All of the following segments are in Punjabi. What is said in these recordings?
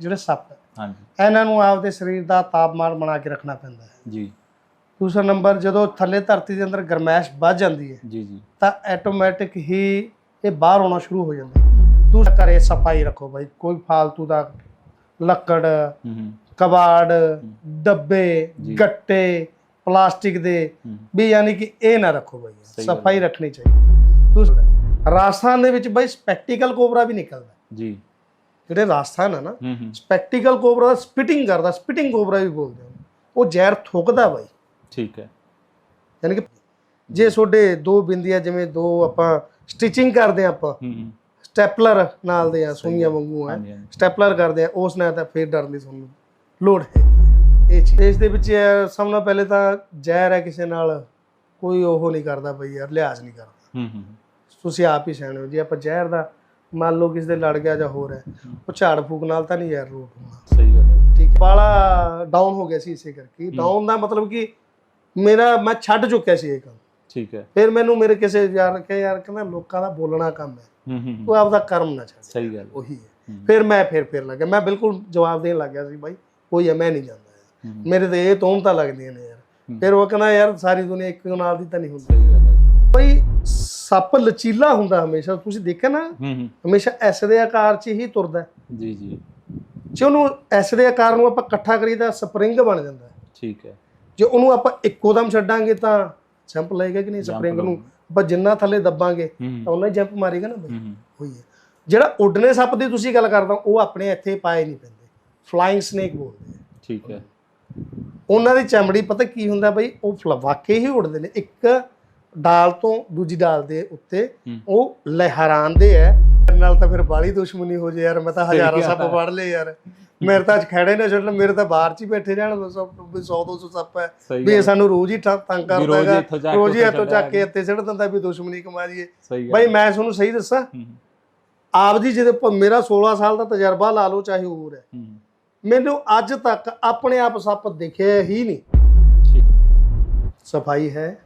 ਜਿਹੜੇ ਸੱਪ ਹਾਂਜੀ। ਇਹਨਾਂ ਨੂੰ ਆਪਦੇ ਸਰੀਰ ਦਾ ਤਾਪਮਾਨ ਬਣਾ ਕੇ ਰੱਖਣਾ ਪੈਂਦਾ ਹੈ। ਜੀ। ਦੂਸਰਾ ਨੰਬਰ ਜਦੋਂ ਥੱਲੇ ਧਰਤੀ ਦੇ ਅੰਦਰ ਗਰਮੈਸ਼ ਵੱਧ ਜਾਂਦੀ ਹੈ ਜੀ ਜੀ। ਤਾਂ ਆਟੋਮੈਟਿਕ ਹੀ ਇਹ ਬਾਹਰ ਆਉਣਾ ਸ਼ੁਰੂ ਹੋ ਜਾਂਦਾ। ਦੂਸਰਾ ਘਰੇ ਸਫ਼ਾਈ ਰੱਖੋ ਬਾਈ ਕੋਈ ਫਾਲਤੂ ਦਾ ਲੱਕੜ ਕਬਾੜ ਡੱਬੇ। ਗੱਟੇ ਪਲਾਸਟਿਕ ਦੇ ਵੀ ਯਾਨੀ ਕਿ ਇਹ ਨਾ ਰੱਖੋ ਗੱਲ ਸਫ਼ਾਈ ਰੱਖਣੀ ਚਾਹੀਦੀ ਦੂਸਰਾ ਰਾਜਸਥਾਨ ਦੇ ਵਿੱਚ ਬਾਈ ਸਪੈਕਟੀਕਲ ਕੋਬਰਾ ਵੀ ਨਿਕਲਦਾ ਜੀ। ਜਿਹੜੇ ਰਾਜਸਥਾਨ ਆ ਨਾ ਸਪੈਕਟੀਕਲ ਕੋਬਰਾ ਦਾ ਸਪਿਟਿੰਗ ਕਰਦਾ ਸਪਿਟਿੰਗ ਕੋਬਰਾ ਵੀ ਬੋਲਦੇ ਉਹਨੂੰ ਉਹ ਜ਼ਹਿਰ ਥੁੱਕਦਾ ਬਾਈ। ਠੀਕ ਹੈ। ਯਾਨੀ ਕਿ ਜੇ ਤੁਹਾਡੇ ਦੋ ਬਿੰਦੀਆਂ ਜਿਵੇਂ ਦੋ ਆਪਾਂ ਸਟਿਚਿੰਗ ਕਰਦੇ ਆ ਆਪਾਂ ਸਟੈਪਲਰ ਨਾਲ ਦੇ ਆ ਸੂਈਆਂ ਵਾਂਗੂ ਆ। ਸਟੈਪਲਰ ਕਰਦੇ ਆ ਉਸ ਨਾਲ ਤਾਂ ਫੇਰ ਡਰਨ ਦੀ ਤੁਹਾਨੂੰ ਲੋੜ ਹੈ ਇਹ ਚੀਜ਼ ਇਸ ਦੇ ਵਿੱਚ ਸਭ ਤੋਂ ਪਹਿਲੇ ਤਾਂ ਜ਼ਹਿਰ ਹੈ ਕਿਸੇ ਨਾਲ ਕੋਈ ਉਹ ਨਹੀਂ ਕਰਦਾ ਬਈ ਯਾਰ ਲਿਹਾਜ਼ ਨਹੀਂ ਕਰਦਾ। ਹੂੰ ਹੂੰ। ਤੁਸੀਂ ਆਪ ਹੀ ਸਿਆਣੇ ਹੋ। ਜੇ ਆਪਾਂ ਜ਼ਹਿਰ ਦਾ ਮੰਨ ਲਓ ਕਿਸੇ ਦੇ ਲੜ ਗਿਆ ਜਾਂ ਹੋਰ ਹੈ ਉਹ ਝਾੜ ਫੂਕ ਨਾਲ ਤਾਂ ਨਹੀਂ ਰੋਕ ਹੋਣਾ ਸਹੀ ਗੱਲ ਹੈ। ਠੀਕ ਬਾਲਾ ਡਾਊਨ ਹੋ ਗਿਆ ਸੀ ਇਸੇ ਕਰਕੇ। ਡਾਊਨ ਦਾ ਮਤਲਬ ਕਿ ਮੇਰਾ ਮੈਂ ਛੱਡ ਚੁੱਕਿਆ ਸੀ ਇਹ ਕੰਮ। ਠੀਕ ਹੈ। ਫਿਰ ਮੈਨੂੰ ਮੇਰੇ ਕਿਸੇ ਯਾਰ ਕਿ ਯਾਰ ਕਹਿੰਦਾ ਲੋਕਾਂ ਦਾ ਬੋਲਣਾ ਕੰਮ ਹੈ। ਹੂੰ ਹੂੰ ਹੂੰ, ਤੂੰ ਆਪਦਾ ਕਰਮ ਨਾ ਛੱਡ। ਸਹੀ ਗੱਲ ਉਹੀ ਹੈ। ਹੂੰ। ਫਿਰ ਮੈਂ ਫਿਰ ਫਿਰ ਲੱਗਿਆ। ਮੈਂ ਬਿਲਕੁਲ ਜਵਾਬ ਦੇਣ ਲੱਗਿਆ ਸੀ ਬਾਈ ਕੋਈ ਹੈ ਮੈਂ ਨਹੀਂ ਜਾਂਦਾ ਹੂੰ ਹੂੰ, ਮੇਰੇ ਤੇ ਇਹ ਤੋਮਤਾਂ ਲੱਗਦੀਆਂ ਨੇ ਯਾਰ। ਹੂੰ। ਫਿਰ ਉਹ ਕਹਿੰਦਾ ਯਾਰ ਸਾਰੀ ਦੁਨੀਆ ਇੱਕ ਨਾਲ ਦੀ ਤਾਂ ਨਹੀਂ ਹੁੰਦੀ। ਹੈ। ਬਈ ਸੱਪ ਲਚੀਲਾ ਹੁੰਦਾ ਹਮੇਸ਼ਾ ਤੁਸੀਂ ਦੇਖਿਆ ਨਾ? ਹਮੇਸ਼ਾ ਐਸ ਦੇ ਆਕਾਰ 'ਚ ਹੀ ਤੁਰਦਾ। ਜੀ ਜੀ। ਜੇ ਉਹਨੂੰ ਐਸ ਦੇ ਆਕਾਰ ਨੂੰ ਆਪਾਂ ਇਕੱਠਾ ਕਰੀਦਾ ਸਪਰਿੰਗ ਬਣ ਜਾਂਦਾ। ਠੀਕ ਹੈ। ਜੇ ਉਹਨੂੰ ਆਪਾਂ ਇੱਕੋ ਦਮ ਛੱਡਾਂਗੇ ਤਾਂ ਜੰਪ ਲਏਗਾ ਕਿ ਨਹੀਂ ਸਪਰਿੰਗ ਨੂੰ। ਆਪਾਂ ਜਿੰਨਾ ਥੱਲੇ ਦੱਬਾਂਗੇ ਤਾਂ ਉਹਨਾਂ ਜੰਪ ਮਾਰੇਗਾ ਨਾ ਬਈ। ਹੋਈ ਹੈ। ਜਿਹੜਾ ਉੱਡਣੇ ਸੱਪ ਦੀ ਤੁਸੀਂ ਗੱਲ ਕਰਦਾ ਉਹ ਆਪਣੇ ਇੱਥੇ ਪਾਏ ਨਹੀਂ ਪੈਂਦੇ। ਫਲਾਈਂਗ ਸਨੇਕ ਬੋਲਦੇ ਆ। ਠੀਕ ਹੈ। ਉਹਨਾਂ ਦੀ ਚਮੜੀ ਪਤਾ ਕੀ ਹੁੰਦਾ ਬਈ ਉਹ ਵਾਕਈ ਹੀ ਉੱਡਦੇ ਨੇ। ਇੱਕ ਡਾਲ ਤੋਂ ਦੂਜੀ ਡਾਲ ਦੇ ਉੱਤੇ। ਉਹ ਲਹਿਰਾਉਂਦੇ ਮੇਰੇ ਨਾਲ ਤਾਂ ਫਿਰ ਬਾਲੀ ਦੁਸ਼ਮਣੀ ਹੋ ਜੇ ਯਾਰ ਮੈਂ ਤਾਂ ਹਜ਼ਾਰਾਂ ਸੱਪ। ਫੜ ਲਏ ਯਾਰ। ਮੇਰੇ ਤਾਂ ਅੱਜ ਖੜੇ ਨੇ ਛੱਡ ਮੇਰੇ ਤਾਂ ਬਾਹਰ ਚ ਹੀ ਬੈਠੇ ਜਾਣ 100 200 ਸੱਪ ਹੈ ਵੀ ਇਹ ਸਾਨੂੰ ਰੋਜ਼ ਹੀ ਤੰਗ ਕਰਦਾ ਹੈਗਾ। ਰੋਜ਼ ਹੀ ਇੱਥੋਂ ਚੱਕ ਕੇ ਇੱਥੇ ਸਿੱਟ ਦਿੰਦਾ ਵੀ ਦੁਸ਼ਮਣੀ ਕਮਾ ਲਈਏ। ਬਈ ਮੈਂ ਤੁਹਾਨੂੰ ਸਹੀ ਦੱਸਾਂ? ਆਪ ਜੀ ਜਿਹਦੇ ਮੇਰਾ 16 ਸਾਲ ਦਾ ਤਜਰਬਾ ਲਾ ਲਓ ਚਾਹੇ ਹੋਰ ਹੈ ਮੈਨੂੰ ਅੱਜ ਤੱਕ ਆਪਣੇ ਆਪ ਸੱਪ ਦਿਖਿਆ ਹੀ ਨਹੀਂ। ਸਫ਼ਾਈ ਹੈ।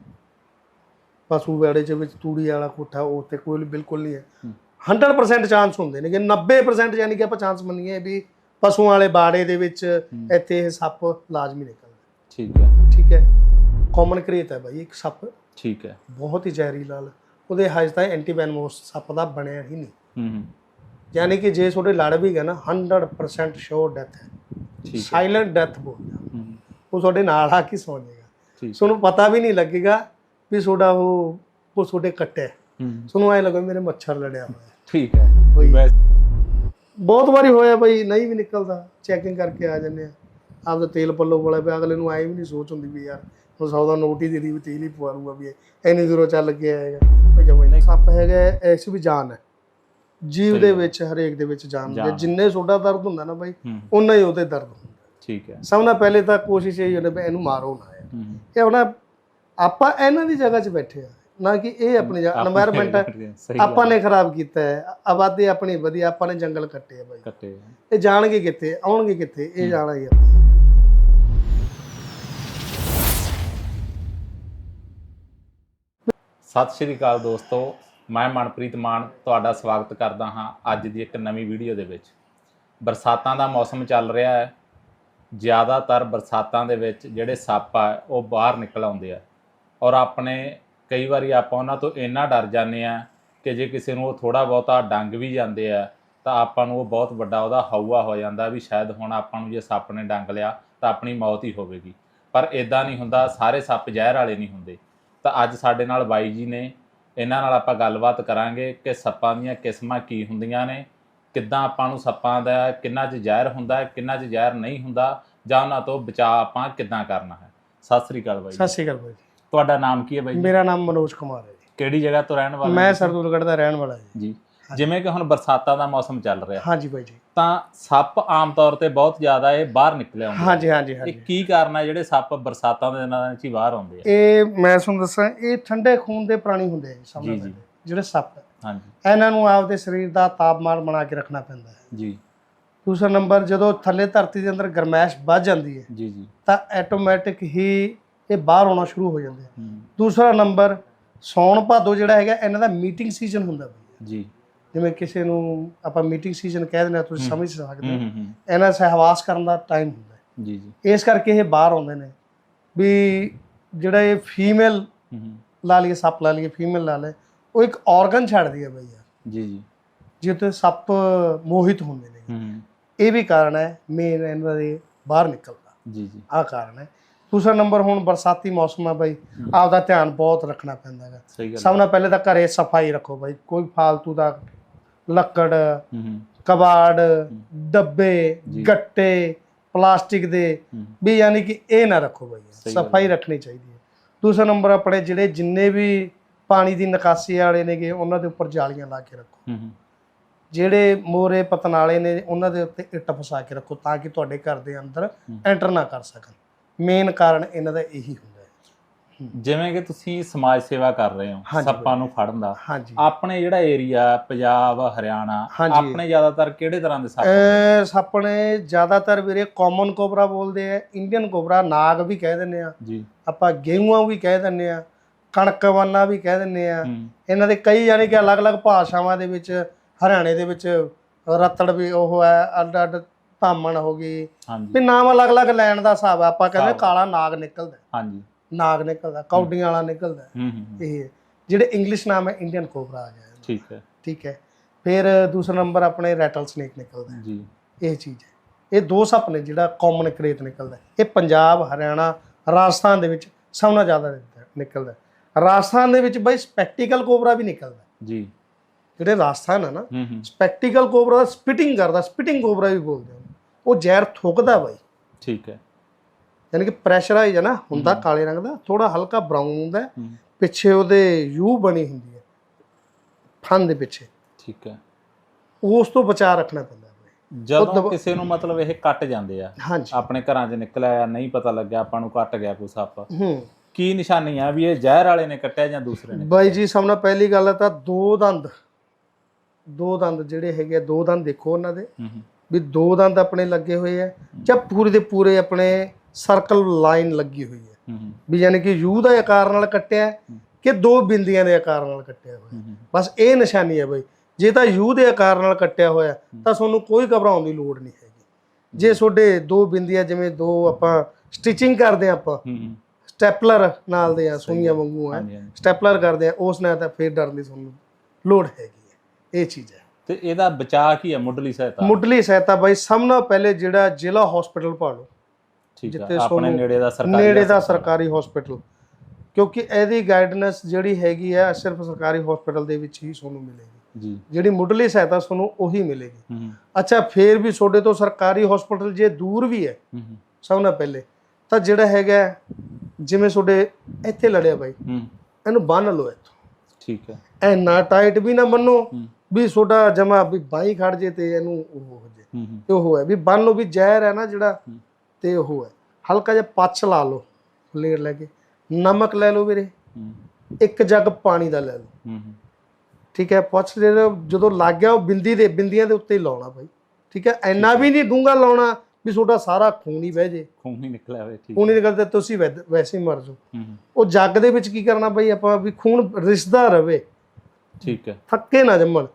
ਪਸ਼ੂ ਵੇੜੇ ਚ ਵਿੱਚ ਤੂੜੀ ਵਾਲਾ ਕੋਠਾ ਉਹ ਤੇ ਕੋਈ ਬਿਲਕੁਲ ਨਹੀਂ ਹੈ। ਹੂੰ। 100% ਚਾਂਸ ਹੁੰਦੇ ਨੇ ਕਿ 90% ਯਾਨੀ ਕਿ ਆਪਾਂ ਚਾਂਸ ਮੰਨੀਏ ਵੀ ਪਸ਼ੂਆਂ ਵਾਲੇ ਬਾੜੇ ਦੇ ਵਿੱਚ। ਇੱਥੇ ਇਹ ਸੱਪ ਲਾਜ਼ਮੀ ਨਿਕਲਦਾ ਠੀਕ ਹੈ। ਠੀਕ ਹੈ। ਕਾਮਨ ਕ੍ਰੀਏਟ ਹੈ ਭਾਈ ਇੱਕ ਸੱਪ। ਠੀਕ ਹੈ। ਬਹੁਤ ਹੀ ਜ਼ਹਿਰੀਲਾ ਉਹਦੇ ਹਜੇ ਤਾਂ ਐਂਟੀਵੈਨਮੋਸ ਸੱਪ ਦਾ ਬਣਿਆ ਹੀ ਨਹੀਂ। ਹੂੰ ਹੂੰ। ਯਾਨੀ ਕਿ ਜੇ ਤੁਹਾਡੇ ਲੜ ਵੀ ਗਏ ਨਾ 100% ਸ਼ੋਰ ਡੈਥ ਹੈ। ਠੀਕ ਹੈ। ਸਾਇਲੈਂਟ ਡੈਥ ਬੋਲਦਾ ਉਹ ਤੁਹਾਡੇ ਨਾਲ ਆ ਕੇ ਸੌਂ ਜਾਏਗਾ। ਠੀਕ ਤੁਹਾਨੂੰ ਪਤਾ ਵੀ ਨਹੀਂ ਲੱਗੇਗਾ ਵੀ ਤੁਹਾਡਾ ਉਹ ਉਹ ਤੁਹਾਡੇ ਕੱਟਿਆ। ਹੈ। ਹੂੰ ਹੂੰ, ਤੁਹਾਨੂੰ ਐ ਲੱਗਾ ਮੇਰੇ ਮੱਛਰ ਲੜਿਆ ਹੋਇਆ। ਹੈ। ਠੀਕ ਹੈ ਬਹੁਤ ਵਾਰੀ ਹੋਇਆ ਬਈ ਨਹੀਂ ਵੀ ਨਿਕਲਦਾ। ਚੈਕਿੰਗ ਕਰਕੇ ਆ ਜੰਨੇ ਆ। ਆਪਦਾ ਤੇਲ ਪੱਲੋ ਵਾਲਾ ਪਿਆ ਅਗਲੇ ਨੂੰ ਐ ਵੀ ਨਹੀਂ ਸੋਚ ਹੁੰਦੀ ਵੀ ਯਾਰ ਉਹ ਸੌ ਦਾ ਨੋਟ ਹੀ ਦੇ ਦੀ ਵੀ ਤੇਲ ਹੀ ਪਵਾ ਲੂਗਾ ਵੀ ਇੰਨੀ ਦੂਰੋਂ ਚੱਲ ਕੇ ਆਏਗਾ ਬਈ ਜਮਾ ਨਹੀਂ। ਸੱਪ ਹੈਗਾ ਐਸ ਵੀ ਜਾਨ ਹੈ। ਜੀਵ ਦੇ। ਵਿੱਚ ਹਰੇਕ ਦੇ ਵਿੱਚ ਜਾਨ ਹੁੰਦੀ ਹੈ। ਜਾਨ। ਤੁਹਾਡਾ ਦਰਦ ਹੁੰਦਾ ਨਾ ਬਾਈ ਹੂੰ। ਉਨਾ ਹੀ ਉਹਦੇ ਦਰਦ ਹੁੰਦਾ ਠੀਕ ਹੈ। ਸਭ ਨਾਲ ਪਹਿਲੇ ਤਾਂ ਕੋਸ਼ਿਸ਼ ਇਹ ਹੁੰਦੀ ਵੀ ਇਹਨੂੰ ਮਾਰੋ ਨਾ। ਹੂੰ। ਹੂੰ, ਇਹ ਹੁਣ ਆਪਾਂ ਇਹਨਾਂ ਦੀ ਜਗ੍ਹਾ 'ਚ ਬੈਠੇ ਆ ਨਾ ਕਿ ਇਹ ਆਪਣੀ এনवायरमेंट ਆਪਾਂ ਨੇ ਖਰਾਬ ਕੀਤਾ ਹੈ। ਆਬਾਦੀ ਆਪਣੀ ਵਧੀਆ ਆਪਾਂ ਨੇ ਜੰਗਲ ਕੱਟੇ ਆ ਬਾਈ। ਕੱਟੇ ਇਹ ਜਾਣਗੇ ਕਿੱਥੇ ਆਉਣਗੇ ਕਿੱਥੇ ਇਹ ਜਾਣਾ ਹੀ ਆਪਾਂ ਸਤਿ ਸ਼੍ਰੀ ਅਕਾਲ ਦੋਸਤੋ ਮੈਂ ਮਨਪ੍ਰੀਤ ਮਾਨ ਤੁਹਾਡਾ ਸਵਾਗਤ ਕਰਦਾ ਹਾਂ ਅੱਜ ਦੀ ਇੱਕ ਨਵੀਂ ਵੀਡੀਓ ਦੇ ਵਿੱਚ। ਬਰਸਾਤਾਂ ਦਾ ਮੌਸਮ ਚੱਲ ਰਿਹਾ ਹੈ। ਜ਼ਿਆਦਾਤਰ ਬਰਸਾਤਾਂ ਦੇ ਵਿੱਚ ਜਿਹੜੇ ਸੱਪ ਆ ਉਹ ਬਾਹਰ ਨਿਕਲ ਆਉਂਦੇ ਆ। ਔਰ ਆਪਣੇ ਕਈ ਵਾਰੀ ਆਪਾਂ ਉਹਨਾਂ ਤੋਂ ਇੰਨਾ ਡਰ ਜਾਂਦੇ ਆ ਕਿ ਜੇ ਕਿਸੇ ਨੂੰ ਉਹ ਥੋੜਾ ਬਹੁਤਾ ਡੰਗ ਵੀ ਜਾਂਦੇ ਆ, ਤਾਂ ਆਪਾਂ ਨੂੰ ਉਹ ਬਹੁਤ ਵੱਡਾ ਉਹਦਾ ਹਊਆ ਹੋ ਜਾਂਦਾ ਵੀ ਸ਼ਾਇਦ ਹੁਣ ਆਪਾਂ ਨੂੰ ਜੇ ਸੱਪ ਨੇ ਡੰਗ ਲਿਆ ਤਾਂ ਆਪਣੀ ਮੌਤ ਹੀ ਹੋਵੇਗੀ। ਪਰ ਇਦਾਂ ਨਹੀਂ ਹੁੰਦਾ, ਸਾਰੇ ਸੱਪ ਜ਼ਹਿਰ ਵਾਲੇ ਨਹੀਂ ਹੁੰਦੇ। ਤਾਂ ਅੱਜ ਸਾਡੇ ਨਾਲ ਬਾਈ ਜੀ ਨੇ, ਇਹਨਾਂ ਨਾਲ ਆਪਾਂ ਗੱਲਬਾਤ ਕਰਾਂਗੇ ਕਿ ਸੱਪਾਂ ਦੀਆਂ ਕਿਸਮਾਂ ਕੀ ਹੁੰਦੀਆਂ ਨੇ, ਕਿੱਦਾਂ ਆਪਾਂ ਨੂੰ ਸੱਪਾਂ ਦਾ ਕਿੰਨਾ 'ਚ ਜ਼ਹਿਰ ਹੁੰਦਾ, ਕਿੰਨਾ 'ਚ ਜ਼ਹਿਰ ਨਹੀਂ ਹੁੰਦਾ, ਜਾਂ ਉਹਨਾਂ ਤੋਂ ਬਚਾਅ ਆਪਾਂ ਕਿੱਦਾਂ ਕਰਨਾ ਹੈ। ਸਤਿ ਸ੍ਰੀ ਅਕਾਲ ਬਾਈ ਸਤਿ ਸ਼੍ਰੀ ਅਕਾਲ ਬਾਈ ਤੁਹਾਡਾ ਨਾਮ ਕੀ ਹੈ ਬਾਈ ਜੀ? ਮੇਰਾ ਨਾਮ ਮਨੋਜ ਕੁਮਾਰ ਹੈ ਜੀ। ਕਿਹੜੀ ਜਗ੍ਹਾ ਤੋਂ ਰਹਿਣ ਵਾਲੇ ਮੈਂ? ਸਰਦੂਲਗੜ੍ਹ ਦਾ ਰਹਿਣ ਵਾਲਾ ਜੀ। ਜੀ। ਜਿਵੇਂ ਕਿ ਹੁਣ ਬਰਸਾਤਾਂ ਦਾ ਮੌਸਮ ਚੱਲ ਰਿਹਾ। ਹਾਂਜੀ ਬਾਈ ਜੀ। ਤਾਂ ਸੱਪ ਆਮ ਤੌਰ ਤੇ ਬਹੁਤ ਜ਼ਿਆਦਾ ਇਹ ਬਾਹਰ ਨਿਕਲੇ ਆਉਂਦੇ ਆ। ਹਾਂਜੀ ਹਾਂਜੀ ਇਹ ਹਾਂਜੀ ਕੀ ਕਾਰਨ ਹੈ ਜਿਹੜੇ ਸੱਪ ਬਰਸਾਤਾਂ ਦੇ ਦਿਨਾਂ ਵਿੱਚ ਹੀ ਬਾਹਰ ਆਉਂਦੇ ਆ? ਇਹ ਮੈਂ ਤੁਹਾਨੂੰ ਦੱਸਾਂ ਇਹ ਠੰਡੇ ਖੂਨ ਦੇ ਪ੍ਰਾਣੀ ਹੁੰਦੇ ਆ ਜੀ, ਸਭ ਜੀ, ਜਿਹੜੇ ਸੱਪ। ਹਾਂਜੀ। ਇਹਨਾਂ ਨੂੰ ਆਪਦੇ ਸਰੀਰ ਦਾ ਤਾਪਮਾਨ ਬਣਾ ਕੇ ਰੱਖਣਾ ਪੈਂਦਾ ਹੈ। ਜੀ। ਦੂਸਰਾ ਨੰਬਰ ਜਦੋਂ ਥੱਲੇ ਧਰਤੀ ਦੇ ਅੰਦਰ ਗਰਮੈਸ਼ ਵੱਧ ਜਾਂਦੀ ਹੈ ਜੀ ਜੀ। ਤਾਂ ਆਟੋਮੈਟਿਕ ਹੀ ਇਹ ਬਾਹਰ ਆਉਣਾ ਸ਼ੁਰੂ ਹੋ ਜਾਂਦੇ ਆ। ਦੂਸਰਾ ਨੰਬਰ ਸੌਣ ਭਾਦੋ ਜਿਹੜਾ ਹੈਗਾ ਇਹਨਾਂ ਦਾ ਮੀਟਿੰਗ ਸੀਜ਼ਨ ਹੁੰਦਾ ਜੀ। ਜਿਵੇਂ ਕਿਸੇ ਨੂੰ ਆਪਾਂ ਮੀਟਿੰਗ ਸੀਜ਼ਨ ਕਹਿ ਦਿੰਦੇ ਆ ਤੁਸੀਂ ਸਮਝ ਸਕਦੇ ਹੂੰ। ਇਹਨਾਂ ਸਹਿਵਾਸ ਕਰਨ ਦਾ ਟਾਈਮ ਹੁੰਦਾ। ਜੀ ਜੀ। ਇਸ ਕਰਕੇ ਇਹ ਬਾਹਰ ਆਉਂਦੇ ਨੇ ਵੀ ਜਿਹੜਾ ਇਹ ਫੀਮੇਲ ਲਾ ਲਈਏ ਸੱਪ ਲਾ ਲਈਏ ਫੀਮੇਲ ਲਾ ਲਏ ਉਹ ਇੱਕ ਆਰਗਨ ਛੱਡਦੀ ਹੈ ਬਈ ਯਾਰ। ਜੀ ਜੀ। ਜਿੱਤੇ ਸੱਪ ਮੋਹਿਤ ਹੁੰਦੇ ਨੇ। ਇਹ ਵੀ ਕਾਰਨ ਹੈ ਮੇਨ ਇਹਨਾਂ ਦੇ ਬਾਹਰ ਨਿਕਲਦਾ। ਜੀ ਜੀ। ਆਹ ਕਾਰਨ ਹੈ। ਦੂਸਰਾ ਨੰਬਰ ਹੁਣ ਬਰਸਾਤੀ ਮੌਸਮ ਹੈ ਬਾਈ। ਆਪਦਾ ਧਿਆਨ ਬਹੁਤ ਰੱਖਣਾ ਪੈਂਦਾ ਹੈਗਾ। ਸਭ ਨਾਲ ਪਹਿਲੇ ਤਾਂ ਘਰੇ ਸਫ਼ਾਈ ਰੱਖੋ ਬਾਈ। ਕੋਈ ਫਾਲਤੂ ਦਾ ਲੱਕੜ ਕਬਾੜ ਡੱਬੇ। ਗੱਟੇ ਪਲਾਸਟਿਕ ਦੇ ਵੀ ਯਾਨੀ ਕਿ ਇਹ ਨਾ ਰੱਖੋ ਬਾਈ। ਸਫ਼ਾਈ ਰੱਖਣੀ ਚਾਹੀਦੀ ਹੈ। ਦੂਸਰਾ ਨੰਬਰ ਆਪਣੇ ਜਿਹੜੇ ਜਿੰਨੇ ਵੀ ਪਾਣੀ ਦੀ ਨਿਕਾਸੀ ਵਾਲੇ ਨੇਗੇ ਉਹਨਾਂ ਦੇ ਉੱਪਰ ਜਾਲੀਆਂ ਲਾ ਕੇ ਰੱਖੋ। ਜਿਹੜੇ ਮੋਰੇ ਪਤਨਾਲੇ ਨੇ ਉਹਨਾਂ ਦੇ ਉੱਤੇ ਇੱਟ ਫਸਾ ਕੇ ਰੱਖੋ ਤਾਂ ਕਿ ਤੁਹਾਡੇ ਘਰ ਦੇ ਅੰਦਰ ਐਂਟਰ ਨਾ ਕਰ ਸਕਣ। ਮੇਨ ਕਾਰਨ ਇਹਨਾਂ ਦਾ ਇਹੀ ਹੁੰਦਾ ਹੈ। ਜਿਵੇਂ ਕਿ ਤੁਸੀਂ ਸਮਾਜ ਸੇਵਾ ਕਰ ਰਹੇ ਹੋ ਸੱਪਾਂ ਨੂੰ ਫੜਨ ਦਾ। ਆਪਣੇ ਜਿਹੜਾ ਏਰੀਆ ਪੰਜਾਬ ਹਰਿਆਣਾ। ਆਪਣੇ ਜ਼ਿਆਦਾਤਰ ਕਿਹੜੇ ਤਰ੍ਹਾਂ ਦੇ ਸੱਪ ਇਹ ਸੱਪ ਨੇ ਜ਼ਿਆਦਾਤਰ ਵੀਰੇ ਕਾਮਨ ਕੋਬਰਾ ਬੋਲਦੇ ਆ ਇੰਡੀਅਨ ਕੋਬਰਾ ਨਾਗ ਵੀ ਕਹਿ ਦਿੰਦੇ ਆ। ਜੀ। ਆਪਾਂ ਗੇਹੂਆਂ ਵੀ ਕਹਿ ਦਿੰਦੇ ਆ ਕਣਕਵਾਨਾ ਵੀ ਕਹਿ ਦਿੰਦੇ ਆ। ਇਹਨਾਂ ਦੇ ਕਈ ਯਾਨੀ ਕਿ ਅਲੱਗ-ਅਲੱਗ ਭਾਸ਼ਾਵਾਂ ਦੇ ਵਿੱਚ ਹਰਿਆਣੇ ਦੇ ਵਿੱਚ ਰਤੜ ਵੀ ਉਹ ਹੈ ਅੱਡ ਅੱਡ ਧਾਮਣ ਹੋ ਗਈ। ਹਾਂਜੀ। ਵੀ ਨਾਮ ਅਲੱਗ-ਅਲੱਗ ਲੈਣ ਦਾ ਹਿਸਾਬ ਹੈ ਆਪਾਂ ਕਹਿੰਦੇ ਹਿਸਾਬ। ਕਾਲਾ ਨਾਗ ਨਿਕਲਦਾ। ਹਾਂਜੀ। ਨਾਗ ਨਿਕਲਦਾ ਕੌਡੀਆਂ ਵਾਲਾ ਨਿਕਲਦਾ। ਹੂੰ ਹੂੰ ਹੂੰ, ਇਹ ਹੈ। ਜਿਹੜੇ ਇੰਗਲਿਸ਼ ਨਾਮ ਹੈ ਇੰਡੀਅਨ ਕੋਬਰਾ ਆ ਗਿਆ। ਠੀਕ ਹੈ। ਠੀਕ ਹੈ। ਫਿਰ ਦੂਸਰਾ ਨੰਬਰ ਆਪਣੇ ਰੈਟਲ ਸਨੇਕ ਨਿਕਲਦਾ। ਜੀ। ਇਹ ਚੀਜ਼ ਹੈ। ਇਹ ਦੋ ਸੱਪ ਨੇ ਜਿਹੜਾ ਕਾਮਨ ਕਰੇਤ ਨਿਕਲਦਾ ਹੈ। ਇਹ ਪੰਜਾਬ ਹਰਿਆਣਾ ਰਾਜਸਥਾਨ ਦੇ ਵਿੱਚ ਸਭ ਨਾਲੋਂ ਜ਼ਿਆਦਾ ਨਿਕਲਦਾ ਹੈ। ਰਾਜਸਥਾਨ ਦੇ ਵਿੱਚ ਬਈ ਸਪੈਕਟੀਕਲ ਕੋਬਰਾ ਵੀ ਨਿਕਲਦਾ ਹੈ। ਜੀ। ਜਿਹੜੇ ਰਾਜਸਥਾਨ ਹੈ ਨਾ ਹੂੰ ਹੂੰ। ਸਪੈਕਟੀਕਲ ਕੋਬਰਾ ਸਪਿਟਿੰਗ ਕਰਦਾ ਸਪਿਟਿੰਗ ਕੋਬਰਾ ਵੀ ਬੋਲਦੇ ਆ। ਉਹ ਜ਼ਹਿਰ ਥੁੱਕਦਾ ਬਾਈ। ਠੀਕ ਹੈ। ਯਾਨੀ ਕਿ ਪ੍ਰੈਸ਼ਰਾਈਜ਼ ਹੈ ਨਾ ਹੁੰਦਾ ਕਾਲੇ ਰੰਗ ਦਾ ਥੋੜਾ ਹਲਕਾ ਬਰਾਊਨ ਹੁੰਦਾ ਪਿੱਛੇ ਉਹਦੇ ਯੂ ਬਣੀ ਹੁੰਦੀ ਹੈ ਫਨ ਦੇ ਪਿੱਛੇ। ਠੀਕ ਹੈ। ਉਸ ਤੋਂ ਬਚਾ ਰੱਖਣਾ ਪੈਂਦਾ। ਜਦੋਂ ਕਿਸੇ ਨੂੰ ਮਤਲਬ ਇਹ ਕੱਟ ਜਾਂਦੇ ਆ ਆਪਣੇ ਘਰਾਂ 'ਚ ਨਿਕਲਿਆ ਨਹੀਂ ਪਤਾ ਲੱਗਿਆ ਆਪਾਂ ਨੂੰ ਕੱਟ ਗਿਆ ਕੋਈ ਸੱਪ ਹੂੰ। ਕੀ ਨਿਸ਼ਾਨੀ ਆ ਵੀ ਇਹ ਜ਼ਹਿਰ ਵਾਲੇ ਨੇ ਕੱਟਿਆ ਜਾਂ ਦੂਸਰੇ ਨੇ ਬਾਈ ਜੀ ਸਭ ਨਾਲ ਪਹਿਲੀ ਗੱਲ ਤਾਂ ਦੋ ਦੰਦ ਦੋ ਦੰਦ ਜਿਹੜੇ ਹੈਗੇ ਦੋ ਦੰਦ ਦੇਖੋ ਉਹਨਾਂ ਦੇ। ਵੀ ਦੋ ਦੰਦ ਆਪਣੇ ਲੱਗੇ ਹੋਏ ਆ ਜਾਂ ਪੂਰੇ ਦੇ ਪੂਰੇ ਆਪਣੇ ਸਰਕਲ ਲਾਈਨ ਲੱਗੀ ਹੋਈ ਹੈ ਵੀ ਯਾਨੀ ਕਿ ਯੂ ਦਾ ਆਕਾਰ ਨਾਲ ਕੱਟਿਆ ਕਿ ਦੋ ਬਿੰਦੀਆਂ ਦੇ ਆਕਾਰ ਨਾਲ ਕੱਟਿਆ ਹੋਇਆ। ਬਸ ਇਹ ਨਿਸ਼ਾਨੀ ਹੈ ਬਾਈ। ਜੇ ਤਾਂ ਯੂ ਦੇ ਆਕਾਰ ਨਾਲ ਕੱਟਿਆ ਹੋਇਆ ਤਾਂ ਤੁਹਾਨੂੰ ਕੋਈ ਘਬਰਾਉਣ ਦੀ ਲੋੜ ਨਹੀਂ ਹੈਗੀ। ਜੇ ਤੁਹਾਡੇ ਦੋ ਬਿੰਦੀਆਂ ਜਿਵੇਂ ਦੋ ਆਪਾਂ ਸਟਿਚਿੰਗ ਕਰਦੇ ਆ ਆਪਾਂ ਸਟੈਪਲਰ ਨਾਲ ਦੇ ਆ ਸੂਈਆਂ ਵਾਂਗੂ ਆ ਸਟੈਪਲਰ ਕਰਦੇ ਆ ਉਸ ਨਾਲ ਤਾਂ ਫੇਰ ਡਰਨ ਦੀ ਤੁਹਾਨੂੰ ਲੋੜ ਹੈਗੀ ਇਹ ਚੀਜ਼ ਹੈ। ਤੇ ਇਹਦਾ ਬਚਾਅ ਕੀ ਹੈ ਮੁੱਢਲੀ ਸਹਾਇਤਾ? ਮੁੱਢਲੀ ਸਹਾਇਤਾ ਬਾਈ ਸਭ ਨਾਲ ਪਹਿਲੇ ਜਿਹੜਾ ਜ਼ਿਲ੍ਹਾ ਹਸਪੀਟਲ ਭਾਲੋ ਠੀਕ ਹੈ ਆਪਣੇ ਨੇੜੇ ਦਾ ਸਰਕਾਰੀ ਨੇੜੇ ਦਾ। ਸਰਕਾਰੀ ਹਸਪੀਟਲ ਕਿਉਂਕਿ ਇਹਦੀ ਗਾਈਡਨੈਂਸ ਜਿਹੜੀ ਹੈਗੀ ਹੈ ਸਿਰਫ ਸਰਕਾਰੀ ਹਸਪੀਟਲ ਦੇ ਵਿੱਚ ਹੀ ਤੁਹਾਨੂੰ ਮਿਲੇਗੀ। ਜੀ। ਜਿਹੜੀ ਮੁੱਢਲੀ ਸਹਾਇਤਾ ਤੁਹਾਨੂੰ ਉਹੀ ਮਿਲੇਗੀ। ਅੱਛਾ ਫੇਰ ਵੀ ਤੁਹਾਡੇ ਤੋਂ ਸਰਕਾਰੀ ਹਸਪੀਟਲ ਜੇ ਦੂਰ ਵੀ ਹੈ ਸਭ ਨਾਲ ਪਹਿਲੇ ਤਾਂ ਜਿਹੜਾ ਹੈਗਾ ਜਿਵੇਂ ਤੁਹਾਡੇ ਇੱਥੇ ਲੜਿਆ ਬਾਈ ਇਹਨੂੰ ਬੰਨ ਲਓ ਇੱਥੋਂ। ਠੀਕ ਹੈ। ਐਨਾ ਟਾਈਟ ਵੀ ਨਾ ਬੰਨੋ ਵੀ ਤੁਹਾਡਾ ਜਮਾ ਵੀ ਬਾਈ ਖੜ ਜੇ ਤੇ ਇਹਨੂੰ ਉਹ ਹੋ ਜੇ। ਹੂੰ ਤੇ ਉਹ ਹੈ ਵੀ ਬੰਨ ਲਓ ਵੀ ਜ਼ਹਿਰ ਹੈ ਨਾ ਜਿਹੜਾ। ਤੇ ਉਹ ਹੈ ਹਲਕਾ ਜਿਹਾ ਪੱਛ ਲਾ ਲਓ ਲੇਰ ਲੈ ਕੇ। ਨਮਕ ਲੈ ਲਓ ਵੀਰੇ। ਇੱਕ ਜੱਗ ਪਾਣੀ ਦਾ ਲੈ ਲਓ। ਹੂੰ, ਠੀਕ ਹੈ ਪੁੱਛ ਦੇ ਜਦੋਂ ਲੱਗ ਗਿਆ ਉਹ ਬਿੰਦੀ ਦੇ ਬਿੰਦੀਆਂ ਦੇ ਉੱਤੇ ਹੀ ਲਾਉਣਾ ਬਾਈ। ਠੀਕ ਹੈ ਐਨਾ ਵੀ ਨਹੀਂ ਡੂੰਗਾ ਲਾਉਣਾ ਵੀ ਤੁਹਾਡਾ ਸਾਰਾ ਖੂਨ ਹੀ ਵਹਿ ਜੇ। ਖੂਨ ਹੀ ਨਿਕਲਿਆ ਹੋਵੇ ਠੀਕ ਖੂਨ ਹੀ ਨਿਕਲਦਾ ਤੁਸੀਂ ਵੈਸੇ ਹੀ ਮਰ ਜਾਓ। ਉਹ ਜੱਗ ਦੇ ਵਿੱਚ ਕੀ ਕਰਨਾ ਬਾਈ ਆਪਾਂ ਵੀ ਖੂਨ ਰਿਸਦਾ ਰਵੇ। ਠੀਕ ਹੈ। ਥੱਕੇ ਨਾ ਜੰਮਣ।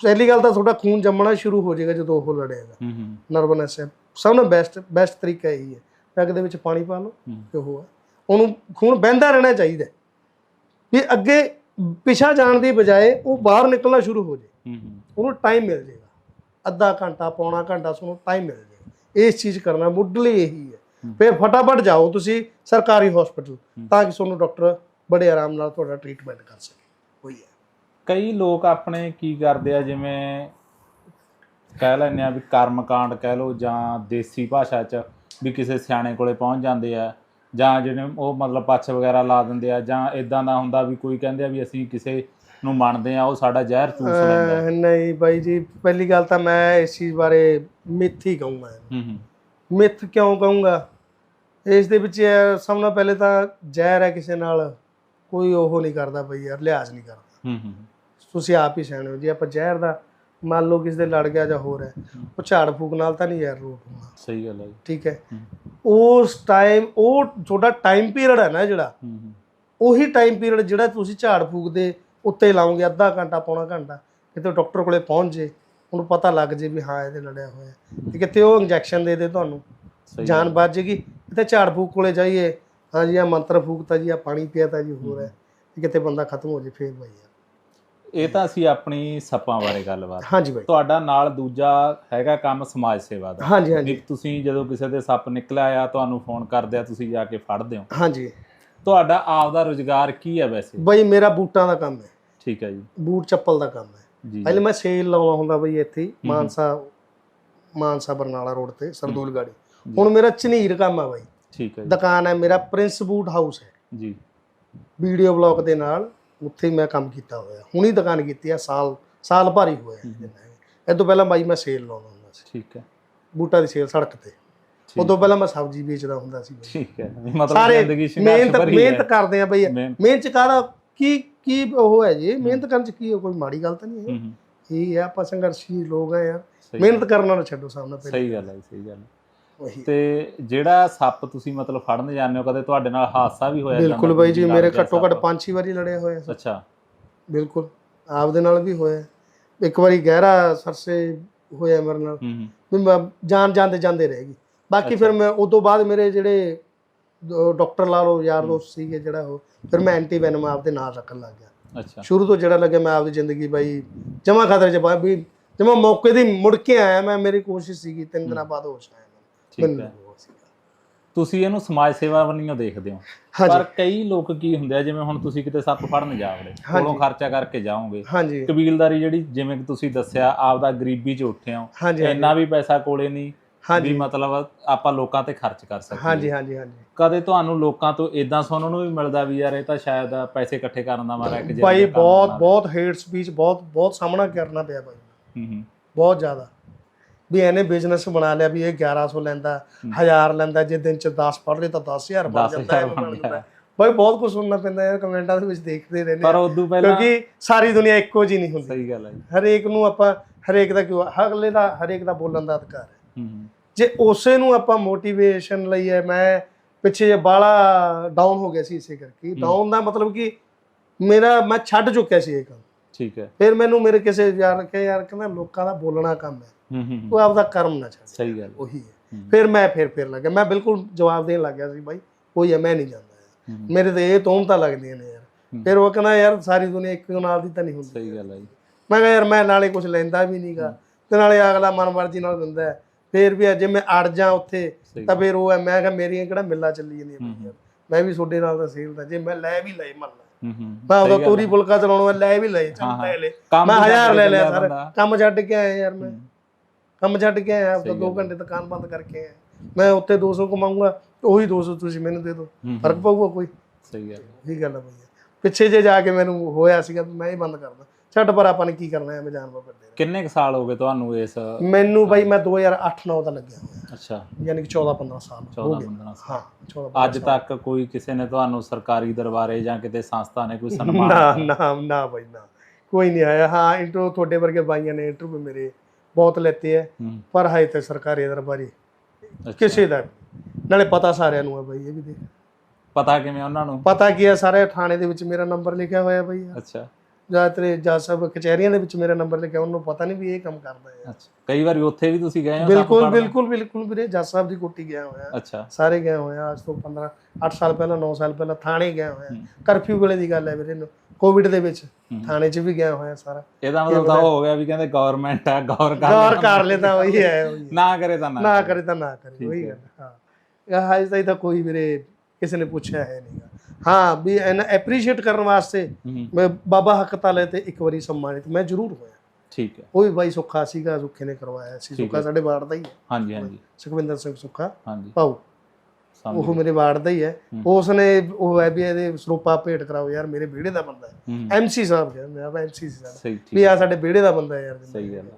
ਪਹਿਲੀ ਗੱਲ ਤਾਂ ਤੁਹਾਡਾ ਖੂਨ ਜੰਮਣਾ ਸ਼ੁਰੂ ਹੋ ਜਾਏਗਾ ਜਦੋਂ ਉਹ ਲੜੇਗਾ। ਹੂੰ ਹੂੰ। ਨਰਵਨੈਸ ਹੈ ਸਭ ਤੋਂ ਬੈਸਟ ਬੈਸਟ ਤਰੀਕਾ ਇਹੀ ਹੈ। ਪੈਗ ਦੇ ਵਿੱਚ ਪਾਣੀ ਪਾ ਲਓ ਤੇ ਉਹ ਹੈ ਉਹਨੂੰ ਖੂਨ ਬਹਿੰਦਾ ਰਹਿਣਾ ਚਾਹੀਦਾ। ਵੀ ਅੱਗੇ ਪਿਛਾ ਜਾਣ ਦੀ ਬਜਾਏ ਉਹ ਬਾਹਰ ਨਿਕਲਣਾ ਸ਼ੁਰੂ ਹੋ ਜੇ ਹੂੰ ਹੂੰ, ਉਹਨੂੰ ਟਾਈਮ ਮਿਲ ਜਾਏਗਾ। ਅੱਧਾ ਘੰਟਾ ਪੌਣਾ ਘੰਟਾ ਤੁਹਾਨੂੰ ਟਾਈਮ ਮਿਲ ਜਾਏਗਾ। ਇਸ ਚੀਜ਼ ਕਰਨਾ ਮੁੱਢਲੀ ਇਹੀ ਹੈ। ਫਿਰ ਫਟਾਫਟ ਜਾਓ ਤੁਸੀਂ ਸਰਕਾਰੀ ਹਸਪੀਟਲ ਤਾਂ ਕਿ ਤੁਹਾਨੂੰ ਡਾਕਟਰ ਬੜੇ ਆਰਾਮ ਨਾਲ ਤੁਹਾਡਾ ਟ੍ਰੀਟਮੈਂਟ ਕਰ ਸਕੇ। ਕਈ ਲੋਕ ਆਪਣੇ ਕੀ ਕਰਦੇ ਆ ਜਿਵੇਂ ਕਹਿ ਲੈਂਦੇ ਆ ਵੀ ਕਰਮਕਾਂਡ ਕਹਿ ਲਓ ਜਾਂ ਦੇਸੀ ਭਾਸ਼ਾ 'ਚ ਵੀ ਕਿਸੇ ਸਿਆਣੇ ਕੋਲੇ ਪਹੁੰਚ ਜਾਂਦੇ ਆ ਜਾਂ ਜਿਹੜੇ ਉਹ ਮਤਲਬ ਪੱਛ ਵਗੈਰਾ ਲਾ ਦਿੰਦੇ ਆ ਜਾਂ ਇਦਾਂ ਦਾ ਹੁੰਦਾ ਵੀ ਕੋਈ ਕਹਿੰਦੇ ਆ ਵੀ ਅਸੀਂ ਕਿਸੇ ਨੂੰ ਮੰਨਦੇ ਆ ਉਹ ਸਾਡਾ ਜ਼ਹਿਰ ਚੂਸ ਲੈਂਦਾ ਨਹੀਂ ਬਾਈ ਜੀ ਪਹਿਲੀ ਗੱਲ ਤਾਂ ਮੈਂ ਇਸ ਚੀਜ਼ ਬਾਰੇ ਮਿੱਥ ਹੀ ਕਹੂੰਗਾ। ਹੂੰ ਹੂੰ। ਮਿੱਥ ਕਿਉਂ ਕਹੂੰਗਾ? ਇਸ ਦੇ ਵਿੱਚ ਸਭ ਤੋਂ ਪਹਿਲੇ ਤਾਂ ਜ਼ਹਿਰ ਹੈ ਕਿਸੇ ਨਾਲ ਕੋਈ ਉਹ ਨਹੀਂ ਕਰਦਾ ਬਈ ਯਾਰ ਲਿਹਾਜ਼ ਨਹੀਂ ਕਰਦਾ। ਹੂੰ ਹੂੰ। ਤੁਸੀਂ ਆਪ ਹੀ ਸਿਆਣੇ ਹੋ। ਜੇ ਆਪਾਂ ਜ਼ਹਿਰ ਦਾ ਮੰਨ ਲਓ ਕਿਸੇ ਦੇ ਲੜ ਗਿਆ ਜਾਂ ਹੋਰ ਹੈ ਉਹ ਝਾੜ ਫੂਕ ਨਾਲ ਤਾਂ ਨਹੀਂ ਯਾਰ ਹੋਣਾ ਸਹੀ ਗੱਲ ਹੈ ਜੀ। ਠੀਕ ਹੈ। ਉਸ ਟਾਈਮ ਉਹ ਤੁਹਾਡਾ ਟਾਈਮ ਪੀਰੀਅਡ ਹੈ ਨਾ ਜਿਹੜਾ ਉਹੀ ਟਾਈਮ ਪੀਰੀਅਡ ਜਿਹੜਾ ਤੁਸੀਂ ਝਾੜ ਫੂਕ ਦੇ ਉੱਤੇ ਲਾਓਗੇ ਅੱਧਾ ਘੰਟਾ ਪੌਣਾ ਘੰਟਾ ਕਿਤੇ ਡਾਕਟਰ ਕੋਲੇ ਪਹੁੰਚ ਜੇ ਉਹਨੂੰ ਪਤਾ ਲੱਗ ਜੇ ਵੀ ਹਾਂ ਇਹਦੇ ਲੜਿਆ ਹੋਇਆ ਤੇ ਕਿਤੇ ਉਹ ਇੰਜੈਕਸ਼ਨ ਦੇ ਦੇ ਤੁਹਾਨੂੰ ਜਾਨ ਬਚ ਜੇਗੀ। ਕਿਤੇ ਝਾੜ ਫੂਕ ਕੋਲੇ ਜਾਈਏ ਹਾਂ ਜੀ ਆ ਮੰਤਰ ਫੂਕਤਾ ਜੀ ਆ ਪਾਣੀ ਪੀਤਾ ਜੀ ਹੋਰ ਹੈ। ਤੇ ਕਿਤੇ ਬੰਦਾ ਖਤਮ ਹੋ ਜੇ ਫੇਰ ਯਾਰ। ਇਹ ਤਾਂ ਅਸੀਂ ਆਪਣੀ ਸੱਪਾਂ ਬਾਰੇ ਗੱਲਬਾਤ ਹਾਂਜੀ ਭਾਈ ਤੁਹਾਡਾ ਨਾਲ ਦੂਜਾ ਹੈਗਾ ਕੰਮ ਸਮਾਜ ਸੇਵਾ ਦਾ। ਹਾਂਜੀ ਹਾਂਜੀ। ਤੁਸੀਂ ਜਦੋਂ ਕਿਸੇ ਦੇ ਸੱਪ ਨਿਕਲਿਆ ਆ ਤੁਹਾਨੂੰ ਫੋਨ ਕਰਦੇ ਆ ਤੁਸੀਂ ਜਾ ਕੇ ਫੜਦੇ ਹੋ। ਹਾਂਜੀ। ਤੁਹਾਡਾ ਆਪ ਦਾ ਰੋਜ਼ਗਾਰ ਕੀ ਹੈ ਵੈਸੇ? ਬਈ ਮੇਰਾ ਬੂਟਾਂ ਦਾ ਕੰਮ ਹੈ। ਠੀਕ ਹੈ ਜੀ। ਬੂਟ ਚੱਪਲ ਦਾ ਕੰਮ ਹੈ। ਪਹਿਲੇ ਮੈਂ ਸੇਲ ਲਾਉਣਾ ਹੁੰਦਾ ਬਈ ਇੱਥੇ ਮਾਨਸਾ ਮਾਨਸਾ ਬਰਨਾਲਾ ਰੋਡ ਤੇ ਸਰਦੂਲ ਗਾੜੀ। ਹੁਣ ਮੇਰਾ ਝਨੀਰ ਕੰਮ ਆ ਬਾਈ। ਠੀਕ ਹੈ ਜੀ। ਦੁਕਾਨ ਹੈ ਮੇਰਾ ਪ੍ਰਿੰਸ ਬੂਟ ਹਾਊਸ ਹੈ। ਜੀ। ਵੀਡੀਓ ਬਲੌਗ ਦੇ ਨਾਲ ਉੱਥੇ ਹੀ ਮੈਂ ਕੰਮ ਕੀਤਾ ਹੋਇਆ। ਹੁਣੀ ਦੁਕਾਨ ਕੀਤੀ ਆ ਸਾਲ ਸਾਲ ਭਰ ਹੋਇਆ ਇਹ ਤੋਂ ਪਹਿਲਾਂ ਬਾਈ ਮੈਂ ਸੇਲ ਲਾਉਂਦਾ ਹੁੰਦਾ ਸੀ। ਠੀਕ ਹੈ। ਬੂਟਾਂ ਦੀ ਸੇਲ ਸੜਕ ਤੇ। ਉਦੋਂ ਪਹਿਲਾਂ ਮੈਂ ਸਬਜ਼ੀ ਵੇਚਦਾ ਹੁੰਦਾ ਸੀ। ਠੀਕ ਹੈ। ਮਤਲਬ ਸਾਰੇ ਜ਼ਿੰਦਗੀ ਸੰਘਰਸ਼ ਮਿਹਨਤ ਭਰੀ ਮਿਹਨਤ ਹੈ। ਕਰਦੇ ਆ ਬਈ। ਮਿਹਨਤ- ਮਿਹਨਤ ਚ ਕਾਹਦਾ? ਕੀ ਕੀ ਉਹ ਹੈ ਜੀ? ਮਿਹਨਤ ਕਰਨ ਚ ਕੀ ਹੈ, ਕੋਈ ਮਾੜੀ ਗੱਲ ਤਾਂ ਨਹੀਂ ਹੈ। ਹੂੰ, ਹੂੰ, ਇਹ ਹੈ ਆਪਾਂ ਸੰਘਰਸ਼ੀ ਲੋਕ ਆ। ਯਾਰ ਸਹੀ ਮਿਹਨਤ ਕਰਨਾ ਨਾ ਛੱਡੋ ਸਾਹਮਣੇ ਪਹਿਲੇ। ਸਹੀ ਗੱਲ ਹੈ ਸਹੀ ਗੱਲ ਹੈ। ਤੇ ਜਿਹੜਾ ਸੱਪ ਤੁਸੀਂ ਮਤਲਬ ਫੜਨ ਜਾਂਦੇ ਹੋ ਕਦੇ ਤੁਹਾਡੇ ਨਾਲ ਹਾਦਸਾ ਵੀ ਹੋਇਆ ਬਿਲਕੁਲ ਬਾਈ ਜੀ ਮੇਰੇ ਘੱਟੋ ਘੱਟ ਸੱਪ? ਪੰਜ ਛੇ ਵਾਰੀ ਲੜਿਆ ਹੋਇਆ। ਅੱਛਾ। ਬਿਲਕੁਲ। ਆਪਦੇ ਨਾਲ ਵੀ ਹੋਇਆ। ਇੱਕ ਵਾਰੀ ਗਹਿਰਾ ਸਰਸੇ ਹੋਇਆ ਮੇਰੇ ਨਾਲ। ਹੂੰ ਮੈਂ ਜਾਨ ਜਾਂਦੇ ਜਾਂਦੇ ਰਹਿ ਗਈ। ਬਾਕੀ ਫਿਰ ਮੈਂ ਉਸ ਤੋਂ ਬਾਅਦ ਮੇਰੇ ਜਿਹੜੇ ਡਾਕਟਰ ਲਾ ਲਓ ਯਾਰ ਦੋਸਤ ਸੀਗੇ ਜਿਹੜਾ ਉਹ ਫਿਰ ਮੈਂ ਐਂਟੀ ਵੈਨਮ ਆਪਦੇ ਨਾਲ ਰੱਖਣ ਲੱਗ ਗਿਆ। ਅੱਛਾ। ਸ਼ੁਰੂ ਤੋਂ ਜਿਹੜਾ ਲੱਗਿਆ ਮੈਂ ਆਪਦੀ ਜ਼ਿੰਦਗੀ ਬਾਈ ਜਮਾ ਖਤਰੇ ਚ ਪਾ ਵੀ ਜਮਾ ਮੌਕੇ ਦੀ ਮੁੜ ਕੇ ਆਇਆ ਮੈਂ ਮੇਰੀ ਕੋਸ਼ਿਸ਼ ਸੀਗੀ ਤਿੰਨ ਦਿਨਾਂ ਬਾਅਦ ਹੋਸ਼ ਆਇਆ ਠੀਕ ਹੈ। ਤੁਸੀਂ ਇਹਨੂੰ ਸਮਾਜ ਸੇਵਾ ਵੰਨੀਓ ਦੇਖਦੇ ਹੋ। ਪਰ ਕਈ ਲੋਕ ਕੀ ਹੁੰਦੇ ਆ ਜਿਵੇਂ ਹੁਣ ਤੁਸੀਂ ਕਿਤੇ ਸੱਪ ਫੜਨ ਜਾਵੜੇ ਕੋਲੋਂ। ਖਰਚਾ ਕਰਕੇ ਜਾਓਗੇ। ਕਬੀਲਦਾਰੀ ਜਿਹੜੀ ਜਿਵੇਂ ਕਿ ਤੁਸੀਂ ਦੱਸਿਆ ਆਪਦਾ ਗਰੀਬੀ ਚ ਉੱਠੇ ਹੋ ਇੰਨਾ ਵੀ ਪੈਸਾ ਕੋਲੇ ਨਹੀਂ ਵੀ ਮਤਲਬ ਆਪਾਂ ਲੋਕਾਂ ਤੇ ਖਰਚ ਕਰ ਸਕੀਏ। ਹਾਂਜੀ ਹਾਂਜੀ ਹਾਂਜੀ। ਕਦੇ ਤੁਹਾਨੂੰ ਲੋਕਾਂ ਤੋਂ ਇਦਾਂ ਸੁਣਨ ਨੂੰ ਵੀ ਮਿਲਦਾ ਵੀ ਯਾਰ ਇਹ ਤਾਂ ਸ਼ਾਇਦ ਪੈਸੇ ਇਕੱਠੇ ਕਰਨ ਦਾ ਮਾਰਾ ਇੱਕ ਜ਼ਿੰਦਗੀ ਭਾਈ ਬਹੁਤ ਬਹੁਤ ਹੇਟ ਸਪੀਚ ਬਹੁਤ ਬਹੁਤ ਸਾਹਮਣਾ ਕਰਨਾ ਪਿਆ ਭਾਈ। ਹੂੰ ਹੂੰ। ਬਹੁਤ ਜ਼ਿਆਦਾ। ਵੀ ਇਹਨੇ ਬਿਜ਼ਨਸ ਬਣਾ ਲਿਆ ਵੀ ਇਹ 1100 ਲੈਂਦਾ 1000 ਲੈਂਦਾ ਜੇ ਦਿਨ ਚ 10 ਪੜ ਲਏ ਤਾਂ 10000 ਬਣ 10,000 ਜਾਂਦਾ ਹੈ। ਭਾਈ ਬਹੁਤ ਕੁਝ ਸੁਣਨਾ ਪੈਂਦਾ ਯਾਰ ਕਮੈਂਟਾਂ ਦੇ ਵਿੱਚ ਦੇਖਦੇ ਰਹਿੰਦੇ ਪਰ। ਉਦੋਂ ਪਹਿਲਾਂ ਕਿਉਂਕਿ ਸਾਰੀ ਦੁਨੀਆ ਇੱਕੋ ਜੀ ਨਹੀਂ ਹੁੰਦੀ। ਸਹੀ ਗੱਲ ਹੈ ਹਰੇਕ ਨੂੰ ਆਪਾਂ ਹਰੇਕ ਦਾ ਕਿਉਂ ਅਗਲੇ ਦਾ ਹਰੇਕ ਦਾ ਬੋਲਣ ਦਾ ਅਧਿਕਾਰ ਹੈ। ਹੂੰ। ਹੂੰ ਜੇ ਉਸੇ ਨੂੰ ਆਪਾਂ ਮੋਟੀਵੇਸ਼ਨ ਲਈ ਹੈ ਮੈਂ ਪਿੱਛੇ ਜੇ ਬਾਲਾ ਡਾਊਨ ਹੋ ਗਿਆ ਸੀ ਇਸੇ ਕਰਕੇ। ਡਾਊਨ ਦਾ ਮਤਲਬ ਕਿ ਮੇਰਾ ਮੈਂ ਛੱਡ ਚੁੱਕਿਆ ਸੀ ਇਹ ਕੰਮ। ਠੀਕ ਹੈ। ਫਿਰ ਮੈਨੂੰ ਮੇਰੇ ਕਿਸੇ ਯਾਰ ਕਿ ਯਾਰ ਕਹਿੰਦਾ ਲੋਕਾਂ ਦਾ ਬੋਲਣਾ ਕੰਮ ਹੈ ਹੂੰ ਹੂੰ ਹੂੰ। ਉਹ ਆਪਦਾ ਕਰਮ ਨਾ ਛੱਡ ਸਹੀ ਗੱਲ ਉਹੀ ਹੈ। ਫਿਰ ਮੈਂ ਫਿਰ ਫਿਰ ਲੱਗਿਆ। ਮੈਂ ਬਿਲਕੁਲ ਜਵਾਬ ਦੇਣ ਲੱਗ ਗਿਆ ਸੀ ਬਾਈ ਕੋਈ ਹੈ ਮੈਂ ਨਹੀਂ ਜਾਂਦਾ। ਮੇਰੇ ਤੇ ਇਹ ਤੋਮਤਾਂ ਲੱਗਦੀਆਂ ਨੇ ਯਾਰ। ਫਿਰ ਉਹ ਕਹਿੰਦਾ ਯਾਰ ਸਾਰੀ ਦੁਨੀਆ ਇੱਕ ਨਾਲ ਦੀ ਤਾਂ ਨਹੀਂ ਹੁੰਦੀ ਸਹੀ ਗੱਲ ਹੈ ਜੀ। ਮੈਂ ਕਿਹਾ ਯਾਰ ਮੈਂ ਨਾਲੇ ਕੁਝ ਲੈਂਦਾ ਵੀ ਨਹੀਂਗਾ ਤੇ ਨਾਲੇ ਅਗਲਾ ਮਨਮਰਜ਼ੀ ਨਾਲ ਦਿੰਦਾ। ਫਿਰ ਵੀ ਜੇ ਮੈਂ ਅੜ ਜਾ ਉੱਥੇ ਤਾਂ ਫਿਰ ਉਹ ਹੈ ਮੈਂ ਕਿਹਾ ਮੇਰੀਆਂ ਕਿਹੜਾ ਮਿੱਲਾਂ ਚੱਲੀ ਜਾਂਦੀਆਂ ਮੈਂ ਵੀ ਤੁਹਾਡੇ ਨਾਲ ਤਾਂ ਸੇਲ ਦਾ ਜੇ ਮੈਂ ਲੈ ਵੀ ਮੰਨ ਲਾ ਹੂੰ ਹੂੰ। ਮੈਂ ਉਹਦਾ ਤੋਰੀ। ਫੁਲਕਾ ਚਲਾਉਣ ਲੈ ਵੀ ਹਾਂ, ਚੱਲ। ਲੈ ਲੈ। ਮੈਂ ਵੀ ਹਜ਼ਾਰ ਛੱਡ ਲੈ ਕੇ ਲਿਆ ਸਰ। ਕੰਮ ਛੱਡ ਕੇ ਆਇਆ ਯਾਰ ਮੈਂ। ਕੰਮ ਛੱਡ ਕੇ ਆਇਆ ਤਾਂ ਸਹੀ 2 ਗੱਲ ਘੰਟੇ ਦੁਕਾਨ ਬੰਦ ਕਰਕੇ ਆਇਆ। ਮੈਂ ਉੱਥੇ 200 ਕਮਾਉਂਗਾ ਉਹੀ 200 ਤੁਸੀਂ ਮੈਨੂੰ ਦੇ ਦਿਓ। ਫ਼ਰਕ ਪਊਗਾ ਕੋਈ? ਸਹੀ ਗੱਲ। ਇਹੀ ਗੱਲ ਹੈ ਪਿੱਛੇ ਜੇ ਜਾ ਕੇ ਮੈਨੂੰ ਹੋਇਆ ਸੀਗਾ ਮੈਂ ਹੀ ਬੰਦ ਕਰਦਾ ਛੱਡ ਪਰ ਆਪਾਂ ਨੇ ਕੀ ਕਰਨਾ ਐਵੇਂ ਜਾਨਵਰ ਫਿਰਦੇ ਕਿੰਨੇ ਕੁ ਸਾਲ ਹੋ ਗਏ ਤੁਹਾਨੂੰ ਇਸ। ਮੈਨੂੰ ਬਾਈ ਮੈਂ 2008-9 ਦਾ ਲੱਗਿਆ ਹੋਇਆ। ਅੱਛਾ। ਯਾਨੀ ਕਿ 14-15 ਸਾਲ ਹੋ 14 ਗਏ 15 ਸਾਲ। ਹਾਂ 14 ਅੱਜ ਤੱਕ ਕੋਈ ਕਿਸੇ ਨੇ ਤੁਹਾਨੂੰ ਸਰਕਾਰੀ ਦਰਬਾਰੇ ਜਾਂ ਕਿਤੇ ਸੰਸਥਾ ਨੇ ਕੋਈ ਸਨਮਾਨ ਨਾ ਨਾ ਨਾ ਬਾਈ ਨਾ। ਕੋਈ ਨਹੀਂ ਆਇਆ। ਹਾਂ ਇੰਟਰਵਿਊ ਤੁਹਾਡੇ ਵਰਗੇ ਬਾਈਆਂ ਨੇ ਇੰਟਰਵਿਊ ਮੇਰੇ ਬਹੁਤ ਲੈਤੇ ਹੈ ਹੂੰ। ਪਰ ਹਾਈ ਤੇ ਸਰਕਾਰੀ ਦਰਬਾਰੀ। ਕਿਸੇ ਦਾ। ਨਾਲੇ ਪਤਾ ਸਾਰਿਆਂ ਨੂੰ ਹੈ ਬਾਈ ਇਹ ਵੀ ਦੇਖ। ਪਤਾ ਕਿਵੇਂ ਉਹਨਾਂ ਨੂੰ? ਪਤਾ ਕੀ ਹੈ ਸਾਰੇ ਥਾਣੇ ਦੇ ਵਿੱਚ ਮੇਰਾ ਨੰਬਰ ਲਿਖਿਆ ਹੋਇਆ ਬਾਈ ਅੱਛਾ। ਜਾਂ ਤੇਰੇ ਜੱਜ ਸਾਹਿਬ ਕਚਹਿਰੀਆਂ ਦੇ ਵਿੱਚ ਮੇਰਾ ਨੰਬਰ ਲਿਖਿਆ ਉਹਨੂੰ ਪਤਾ ਨਹੀਂ ਵੀ ਇਹ ਕੰਮ ਕਰਦਾ ਹੈ। ਅੱਛਾ। ਕਈ ਵਾਰੀ ਉੱਥੇ ਵੀ ਤੁਸੀਂ ਗਏ ਹੋ ਬਿਲਕੁਲ? ਬਿਲਕੁਲ ਬਿਲਕੁਲ ਵੀਰੇ ਜੱਜ ਸਾਹਿਬ ਦੀ ਕੋਠੀ ਗਿਆ ਹੋਇਆ। ਅੱਛਾ। ਸਾਰੇ ਗਏ ਹੋਏ ਆ ਅੱਜ ਤੋਂ 15 8 ਸਾਲ ਪਹਿਲਾਂ 9 ਸਾਲ ਪਹਿਲਾਂ ਥਾਣੇ ਗਿਆ ਹੋਇਆ ਕਰਫਿਊ ਵੇਲੇ ਦੀ ਗੱਲ ਹੈ ਵੀਰੇ ਕੋਵਿਡ ਦੇ ਵਿੱਚ ਥਾਣੇ 'ਚ ਵੀ ਗਿਆ ਹੋਇਆ ਸਾਰਾ। ਇਹਦਾ ਮਤਲਬ ਤਾਂ ਉਹ ਹੋ ਗਿਆ ਵੀ ਕਹਿੰਦੇ ਗਵਰਨਮੈਂਟ ਹੈ ਗੌਰ ਕਰ ਗੌਰ ਕਰ ਉਹੀ ਹੈ ਉਹੀ ਹੈ। ਨਾ ਕਰੇ ਤਾਂ ਨਾ ਨਾ ਕਰੇ। ਤਾਂ ਨਾ ਕਰੇ ਉਹੀ ਗੱਲ ਹੈ, ਹਾਜ ਤਾਈਂ ਤਾਂ ਕੋਈ ਵੀਰੇ ਕਿਸੇ ਨੇ ਪੁੱਛਿਆ ਹੈ ਨਹੀਂਗਾ ਹਾਂ ਵੀ ਇਹਨਾਂ ਐਪਰੀਸ਼ੀਏਟ ਕਰਨ ਵਾਸਤੇ ਮੈਂ ਬਾਬਾ ਹੱਕ ਤਾਲੇ ਤੇ ਇੱਕ ਵਾਰੀ ਸਨਮਾਨਿਤ ਮੈਂ ਜ਼ਰੂਰ ਹੋਇਆ। ਠੀਕ ਹੈ। ਉਹ ਵੀ ਬਾਈ ਸੁੱਖਾ ਸੀਗਾ ਸੁੱਖੇ ਨੇ ਕਰਵਾਇਆ ਸੀ। ਸੁੱਖਾ ਸਾਡੇ ਵਾਰਡ ਦਾ ਹੀ ਹੈ। ਹਾਂਜੀ ਹਾਂਜੀ। ਸੁਖਵਿੰਦਰ ਸਿੰਘ ਸੁੱਖਾ। ਹਾਂਜੀ। ਪਾਉ ਉਹ ਮੇਰੇ ਵਾਰਡ ਦਾ ਹੀ ਹੈ। ਉਸ ਨੇ ਉਹ ਹੈ ਵੀ ਇਹਦੇ ਸਰੂਪਾ ਭੇਟ ਕਰਾਓ ਯਾਰ ਮੇਰੇ ਵਿਹੜੇ ਦਾ ਬੰਦਾ ਹੈ। ਐਮਸੀ ਸਾਹਿਬ ਕਹਿੰਦੇ ਆ ਐਮਸੀ ਸਾਹਿਬ ਵੀ ਆ ਸਾਡੇ ਵਿਹੜੇ ਦਾ ਬੰਦਾ ਹੈ ਯਾਰ। ਸਹੀ ਗੱਲ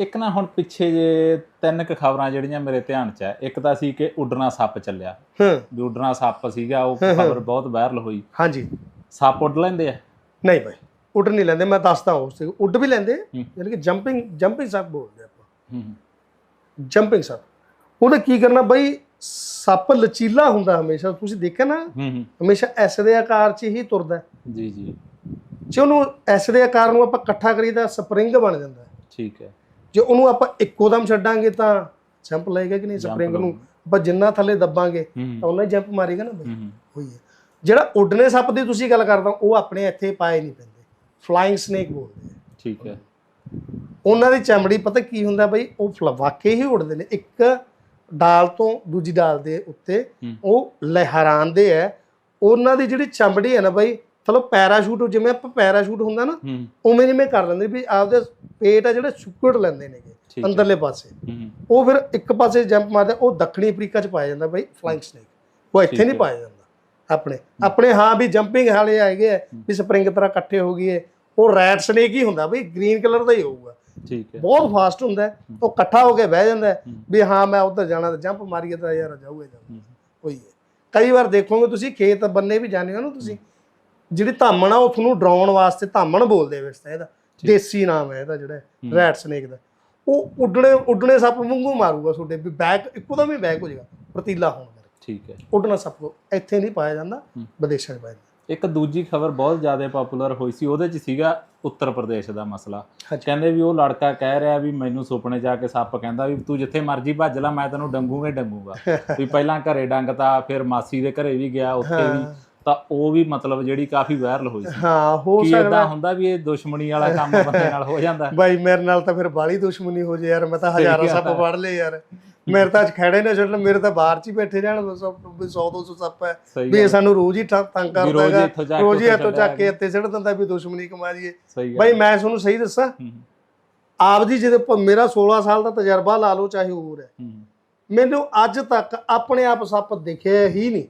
ਇੱਕ ਨਾ ਹੁਣ ਪਿੱਛੇ ਜੇ ਤਿੰਨ ਕੁ ਖਬਰਾਂ ਜਿਹੜੀਆਂ ਮੇਰੇ ਧਿਆਨ 'ਚ ਹੈ ਇੱਕ ਤਾਂ ਸੀ ਕਿ ਉੱਡਣਾ ਸੱਪ ਚੱਲਿਆ। ਹਾਂ। ਵੀ ਉੱਡਣਾ ਸੱਪ ਸੀਗਾ ਉਹ ਖਬਰ ਬਹੁਤ ਵਾਇਰਲ ਹੋਈ। ਹਾਂਜੀ। ਸੱਪ ਉੱਡ ਲੈਂਦੇ ਆ? ਨਹੀਂ ਭਾਈ ਉੱਡ ਨਹੀਂ ਲੈਂਦੇ ਮੈਂ ਦੱਸਦਾ ਉਸ ਤੇ ਉੱਡ ਵੀ ਲੈਂਦੇ। ਯਾਨੀ ਕਿ ਜੰਪਿੰਗ ਜੰਪਿੰਗ ਸੱਪ ਬੋਲਦੇ ਆਪਾਂ। ਹੂੰ ਜੰਪਿੰਗ ਸੱਪ ਉਹਦਾ ਕੀ ਕਰਨਾ ਬਈ ਸੱਪ ਲਚੀਲਾ ਹੁੰਦਾ ਹਮੇਸ਼ਾ ਤੁਸੀਂ ਦੇਖਿਆ ਨਾ? ਹਮੇਸ਼ਾ ਐਸ ਦੇ ਆਕਾਰ 'ਚ ਹੀ ਤੁਰਦਾ। ਜੀ ਜੀ। ਜੇ ਉਹਨੂੰ ਐਸ ਦੇ ਆਕਾਰ ਨੂੰ ਆਪਾਂ ਇਕੱਠਾ ਕਰੀਦਾ ਸਪਰਿੰਗ ਬਣ ਜਾਂਦਾ। ਠੀਕ ਹੈ। ਜੇ ਉਹਨੂੰ ਆਪਾਂ ਇੱਕੋ ਦਮ ਛੱਡਾਂਗੇ ਤਾਂ ਜੰਪ ਲਏਗਾ ਕਿ ਨਹੀਂ ਸਪਰਿੰਗ ਨੂੰ। ਆਪਾਂ ਜਿੰਨਾ ਥੱਲੇ ਦੱਬਾਂਗੇ ਤਾਂ ਉਹਨਾਂ ਜੰਪ ਮਾਰੇਗਾ ਨਾ ਬਈ। ਹੋਈ ਹੈ। ਜਿਹੜਾ ਉੱਡਣੇ ਸੱਪ ਦੀ ਤੁਸੀਂ ਗੱਲ ਕਰਦਾ ਉਹ ਆਪਣੇ ਇੱਥੇ ਪਾਏ ਨਹੀਂ ਪੈਂਦੇ। ਫਲਾਈਂਗ ਸਨੇਕ ਬੋਲਦੇ ਆ। ਠੀਕ ਹੈ। ਉਹਨਾਂ ਦੀ ਚਮੜੀ ਪਤਾ ਕੀ ਹੁੰਦਾ ਬਈ ਉਹ ਵਾਕਈ ਹੀ ਉੱਡਦੇ ਨੇ। ਇੱਕ ਡਾਲ ਤੋਂ ਦੂਜੀ ਡਾਲ ਦੇ ਉੱਤੇ। ਉਹ ਲਹਿਰਾਉਂਦੇ ਆ ਉਹਨਾਂ ਦੀ ਜਿਹੜੀ ਚਮੜੀ ਹੈ ਨਾ ਬਈ ਚਲੋ ਪੈਰਾਸ਼ੂਟ ਜਿਵੇਂ ਆਪਾਂ ਪੈਰਾਸ਼ੂਟ ਹੁੰਦਾ ਨਾ ਉਵੇਂ ਜਿਵੇਂ ਕਰ ਲੈਂਦੇ ਵੀ ਆਪਦੇ ਪੇਟ ਆ ਜਿਹੜਾ ਸੁੱਕੜ ਲੈਂਦੇ ਨੇਗੇ। ਅੰਦਰਲੇ ਪਾਸੇ। ਉਹ ਫਿਰ ਇੱਕ ਪਾਸੇ ਜੰਪ ਮਾਰਦਾ ਉਹ ਦੱਖਣੀ ਅਫਰੀਕਾ ਚ ਪਾਇਆ ਜਾਂਦਾ ਬਈ ਫਲਾਈਂਗ ਸਨੇਕ। ਉਹ ਇੱਥੇ ਨਹੀਂ। ਪਾਇਆ ਜਾਂਦਾ। ਆਪਣੇ। ਆਪਣੇ ਹਾਂ ਵੀ ਜੰਪਿੰਗ ਵਾਲੇ ਹੈਗੇ ਆ ਵੀ ਸਪਰਿੰਗ ਤਰ੍ਹਾਂ ਇਕੱਠੇ ਹੋ ਗਏ ਉਹ ਰੈਟ ਸਨੇਕ ਹੀ ਹੁੰਦਾ ਬਈ ਗ੍ਰੀਨ ਕਲਰ ਦਾ ਹੀ ਹੋਊਗਾ। ਠੀਕ ਹੈ। ਬਹੁਤ ਫਾਸਟ ਹੁੰਦਾ। ਉਹ ਇਕੱਠਾ ਹੋ ਕੇ ਬਹਿ ਜਾਂਦਾ। ਵੀ ਹਾਂ ਮੈਂ ਉੱਧਰ ਜਾਣਾ ਤੇ ਜੰਪ ਮਾਰੀਏ ਤਾਂ ਯਾਰ ਜਾਊਗਾ ਜਾਊਗਾ। ਹੈ। ਕਈ ਵਾਰ ਦੇਖੋਗੇ ਤੁਸੀਂ ਖੇਤ ਬੰਨੇ ਵੀ ਜਾਂਦੇ ਹੋ ਨਾ ਤੁਸੀਂ ਜਿਹੜੀ ਧਾਮਣ ਆ ਉਹ ਤੁਹਾਨੂੰ ਡਰਾਉਣ ਵਾਸਤੇ ਧਾਮਣ ਬੋਲਦੇ ਵਿੱਚ ਤਾਂ ਇਹਦਾ। ਦੇਸੀ ਨਾਮ ਹੈ ਇਹਦਾ ਜਿਹੜਾ। ਰੈਟ ਸਨੇਕ ਦਾ। ਉਹ ਉੱਡਣੇ ਉੱਡਣੇ ਸੱਪ ਵਾਂਗੂ ਮਾਰੂਗਾ ਤੁਹਾਡੇ ਵੀ ਬੈਕ ਇੱਕੋ ਦਮ ਹੀ ਬੈਕ ਹੋ ਜਾਏਗਾ ਪ੍ਰਤੀਲਾ ਹੋਣ ਕਰਕੇ। ਠੀਕ ਹੈ। ਉੱਡਣਾ ਸੱਪ ਇੱਥੇ ਨਹੀਂ ਪਾਇਆ ਜਾਂਦਾ। ਵਿਦੇਸ਼ਾਂ 'ਚ ਪਾਇਆ ਜਾਂਦਾ। ਇੱਕ ਦੂਜੀ ਖਬਰ ਬਹੁਤ ਜ਼ਿਆਦਾ ਪਪੂਲਰ ਹੋਈ ਸੀ ਉਹਦੇ 'ਚ ਸੀਗਾ ਉੱਤਰ ਪ੍ਰਦੇਸ਼ ਦਾ ਮਸਲਾ। ਕਹਿੰਦੇ ਵੀ ਉਹ ਲੜਕਾ ਕਹਿ ਰਿਹਾ ਵੀ ਮੈਨੂੰ ਸੁਪਨੇ ਜਾ ਕੇ ਸੱਪ ਕਹਿੰਦਾ ਵੀ ਤੂੰ ਜਿੱਥੇ ਮਰਜ਼ੀ ਭੱਜ ਲੈ ਮੈਂ ਤੈਨੂੰ ਡੰਗੂਗਾ ਡੰਗੂਗਾ ਵੀ ਪਹਿਲਾਂ ਘਰੇ ਡੰਗਤਾ ਫਿਰ ਮਾਸੀ ਦੇ ਘਰੇ ਵੀ ਗਿਆ ਉੱਥੇ ਵੀ। ਤਾਂ ਉਹ ਵੀ ਮਤਲਬ ਜਿਹੜੀ ਕਾਫੀ ਵਾਇਰਲ ਹੋਈ ਸੀ ਹਾਂ ਹੋ ਕੀ ਸਕਦਾ ਇਦਾਂ ਹੁੰਦਾ ਵੀ ਇਹ ਦੁਸ਼ਮਣੀ ਵਾਲਾ ਕੰਮ ਬੰਦੇ ਨਾਲ ਹੋ ਜਾਂਦਾ? ਬਾਈ ਮੇਰੇ ਨਾਲ ਤਾਂ ਫਿਰ ਬਾਲੀ ਦੁਸ਼ਮਣੀ ਹੋ ਜੇ ਯਾਰ ਮੈਂ ਤਾਂ ਹਜ਼ਾਰਾਂ ਸੱਪ। ਫੜ ਲਏ ਯਾਰ ਮੇਰੇ ਤਾਂ ਅੱਜ ਖੜੇ ਨੇ ਛੱਡ ਮੇਰੇ ਤਾਂ ਬਾਹਰ ਚ ਹੀ ਬੈਠੇ ਜਾਣ ਵੀ 100 200 ਸੱਪ ਹੈ। ਵੀ ਇਹ ਸਾਨੂੰ ਰੋਜ਼ ਹੀ ਤੰਗ ਕਰਦਾ ਹੈਗਾ ਰੋਜ਼ ਹੀ ਇੱਥੋਂ ਚੱਕ ਕੇ ਇੱਥੇ ਸਿੱਟ ਦਿੰਦਾ ਵੀ ਦੁਸ਼ਮਣੀ ਕਮਾ ਗੱਲ ਬਾਈ ਮੈਂ ਤੁਹਾਨੂੰ ਸਹੀ ਦੱਸਾਂ? ਆਪ ਜੀ ਜਿਹਦੇ ਮੇਰਾ 16 ਸਾਲ ਦਾ ਤਜਰਬਾ ਲਾ ਲਓ ਚਾਹੇ ਹੋਰ ਹੈ। ਮੈਨੂੰ ਅੱਜ ਤੱਕ ਆਪਣੇ ਆਪ ਸੱਪ ਦਿਖਿਆ ਹੀ ਨਹੀਂ।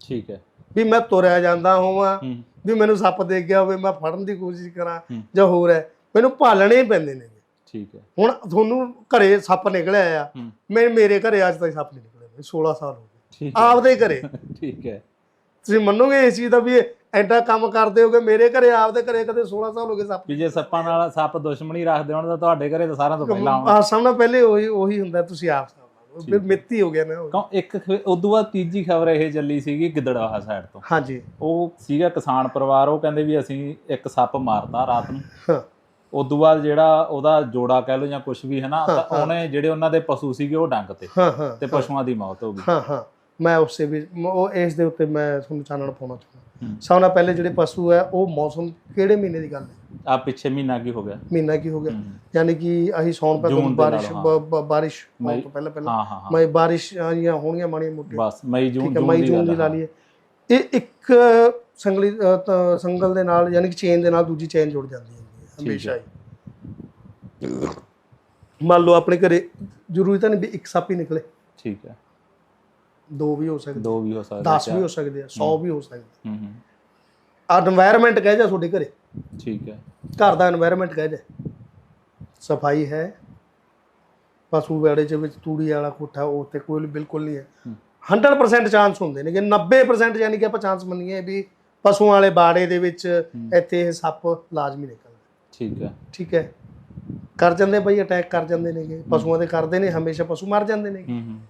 ਠੀਕ ਹੈ। ਵੀ ਮੈਂ ਤੁਰਿਆ ਜਾਂਦਾ ਹੋਵਾਂ ਵੀ ਮੈਨੂੰ ਸੱਪ ਦੇਖ ਗਿਆ ਹੋਵੇ ਮੈਂ ਫੜਨ ਦੀ ਕੋਸ਼ਿਸ਼ ਕਰਾਂ। ਜਾਂ ਹੋਰ ਹੈ। ਮੈਨੂੰ ਭਾਲਣੇ ਪੈਂਦੇ ਨੇ। ਠੀਕ ਹੈ। ਹੁਣ ਤੁਹਾਨੂੰ ਘਰੇ ਸੱਪ ਨਿਕਲਿਆ ਆ ਹੂੰ, ਮੈਂ ਮੇਰੇ ਘਰੇ ਅੱਜ ਤੱਕ ਸੱਪ ਨਹੀਂ ਨਿਕਲੇ ਬਈ 16 ਸਾਲ ਹੋ ਗਏ। ਠੀਕ ਹੈ। ਆਪਦੇ ਘਰੇ। ਠੀਕ ਹੈ। ਤੁਸੀਂ ਮੰਨੋਗੇ ਇਸ ਚੀਜ਼ ਦਾ ਵੀ ਇਹ ਐਡਾ ਕੰਮ ਕਰਦੇ ਹੋਗੇ ਮੇਰੇ ਘਰੇ ਆਪਦੇ ਘਰੇ ਕਦੇ 16 ਸਾਲ ਹੋ ਗਏ ਸੱਪ। ਵੀ ਜੇ ਸੱਪਾਂ ਨਾਲ ਸੱਪ ਦੁਸ਼ਮਣੀ ਰੱਖਦੇ ਹੋਣ ਤਾਂ ਤੁਹਾਡੇ ਘਰੇ ਤਾਂ ਸਾਰਿਆਂ ਤੋਂ ਪਹਿਲਾਂ ਆਉਣ। ਆ ਸਾਹਮਣੇ ਪਹਿਲੇ ਉਹੀ ਉਹੀ ਹੁੰਦਾ ਤੁਸੀਂ ਆਪ ਲਓ। ਫਿਰ ਮਿੱਤੀ ਹੋ ਗਿਆ ਨਾ ਉਹ। ਕਿਉਂ ਇੱਕ ਉਦੋਂ ਬਾਅਦ ਤੀਜੀ ਖਬਰ ਇਹ ਚੱਲੀ ਸੀਗੀ ਗਿੱਦੜਾਹਾ ਸਾਈਡ ਤੋਂ। ਹਾਂਜੀ। ਉਹ ਸੀਗਾ ਕਿਸਾਨ ਪਰਿਵਾਰ ਉਹ ਕਹਿੰਦੇ ਵੀ ਅਸੀਂ ਇੱਕ ਸੱਪ ਮਾਰਤਾ ਰਾਤ ਨੂੰ। ਹਾਂ। ਉਦੋਂ ਬਾਅਦ ਜਿਹੜਾ ਉਹਦਾ ਜੋੜਾ ਕਹਿ ਲਓ ਜਾਂ ਕੁਝ ਵੀ ਹੈ ਨਾ ਤਾਂ ਉਹਨੇ ਜਿਹੜੇ ਉਹਨਾਂ ਦੇ ਪਸ਼ੂ ਸੀਗੇ ਉਹ ਡੰਗ ਤੇ ਤੇ ਪਸ਼ੂਆਂ ਦੀ ਮੌਤ ਹੋ ਗਈ। ਹਾਂ ਹਾਂ। ਮੈਂ ਉਸੇ ਵੀ ਉਹ ਇਸ ਦੇ ਉੱਤੇ ਮੈਂ ਤੁਹਾਨੂੰ ਚਾਨਣ ਪਾਉਣਾ ਚਾਹੁੰਦਾ। ਸਭ ਨਾਲ ਪਹਿਲੇ ਜਿਹੜੇ ਪਸ਼ੂ ਹੈ ਉਹ ਮੌਸਮ ਕਿਹੜੇ ਮਹੀਨੇ ਦੀ ਗੱਲ ਹੈ? ਆ ਪਿੱਛੇ ਮਹੀਨਾ ਕੀ ਹੋ ਗਿਆ? ਮਹੀਨਾ ਕੀ ਹੋ ਗਿਆ। ਯਾਨੀ ਕਿ ਅਸੀਂ ਸੌਣ ਪੈ ਦੇ ਬਾਰਿਸ਼ ਬਾਰਿਸ਼ ਹੋਣ ਤੋਂ ਪਹਿਲਾਂ ਪਹਿਲਾਂ। ਮੈਂ ਬਾਰਿਸ਼ ਆਈਆਂ ਹੋਣਗੀਆਂ ਮਾੜੀਆਂ ਮੋਟੀਆਂ। ਬਸ ਮਈ ਜੂਨ ਜੂਨ ਮਈ ਦੀ ਜੂਨ ਗੱਲ ਲਾ ਲਈਏ। ਇਹ ਇੱਕ ਸੰਗਲੀ ਤਾਂ ਸੰਗਲ ਦੇ ਨਾਲ ਯਾਨੀ ਕਿ ਚੇਨ ਦੇ ਨਾਲ ਦੂਜੀ ਚੇਨ ਜੁੜ ਜਾਂਦੀ ਹੈ। ਹਮੇਸ਼ਾ ਹੀ। ਮੰਨ ਲਓ ਆਪਣੇ ਘਰੇ ਜ਼ਰੂਰੀ ਤਾਂ ਨਹੀਂ ਵੀ ਇੱਕ ਸੱਪ ਹੀ ਨਿਕਲੇ। ਠੀਕ ਹੈ। ਦੋ ਵੀ ਹੋ ਸਕਦੇ। ਦੋ ਵੀ ਹੋ ਸਕਦੇ 10 ਵੀ ਹੋ ਸਕਦੇ ਆ 100 ਵੀ ਹੋ ਸਕਦੇ। ਹੂੰ ਹੂੰ। ਆ এনवायरमेंट ਕਹਿ ਜਾ ਤੁਹਾਡੇ ਘਰੇ। ਠੀਕ ਹੈ। ਘਰ ਦਾ এনवायरमेंट ਕਹਿ ਜਾ। ਸਫ਼ਾਈ ਹੈ। ਪਸ਼ੂ ਵੇੜੇ ਚ ਵਿੱਚ ਤੂੜੀ ਵਾਲਾ ਕੋਠਾ ਉਹ ਤੇ ਕੋਈ ਬਿਲਕੁਲ ਨਹੀਂ ਹੈ। 100% ਚਾਂਸ ਹੁੰਦੇ ਨੇ ਕਿ 90% ਯਾਨੀ ਕਿ ਆਪਾਂ ਚਾਂਸ ਮੰਨੀਏ ਵੀ ਪਸ਼ੂਆਂ ਵਾਲੇ ਬਾੜੇ ਦੇ ਵਿੱਚ ਇੱਥੇ ਸੱਪ ਲਾਜ਼ਮੀ ਨੇ ਠੀਕ ਹੈ। ਠੀਕ ਹੈ। ਕਰ ਜਾਂਦੇ ਬਈ ਅਟੈਕ ਕਰ ਜਾਂਦੇ ਨੇਗੇ। ਪਸ਼ੂਆਂ ਦੇ ਕਰਦੇ ਨੇ ਹਮੇਸ਼ਾ ਪਸ਼ੂ ਮਰ ਜਾਂਦੇ ਨੇ। ਹੂੰ ਹੂੰ।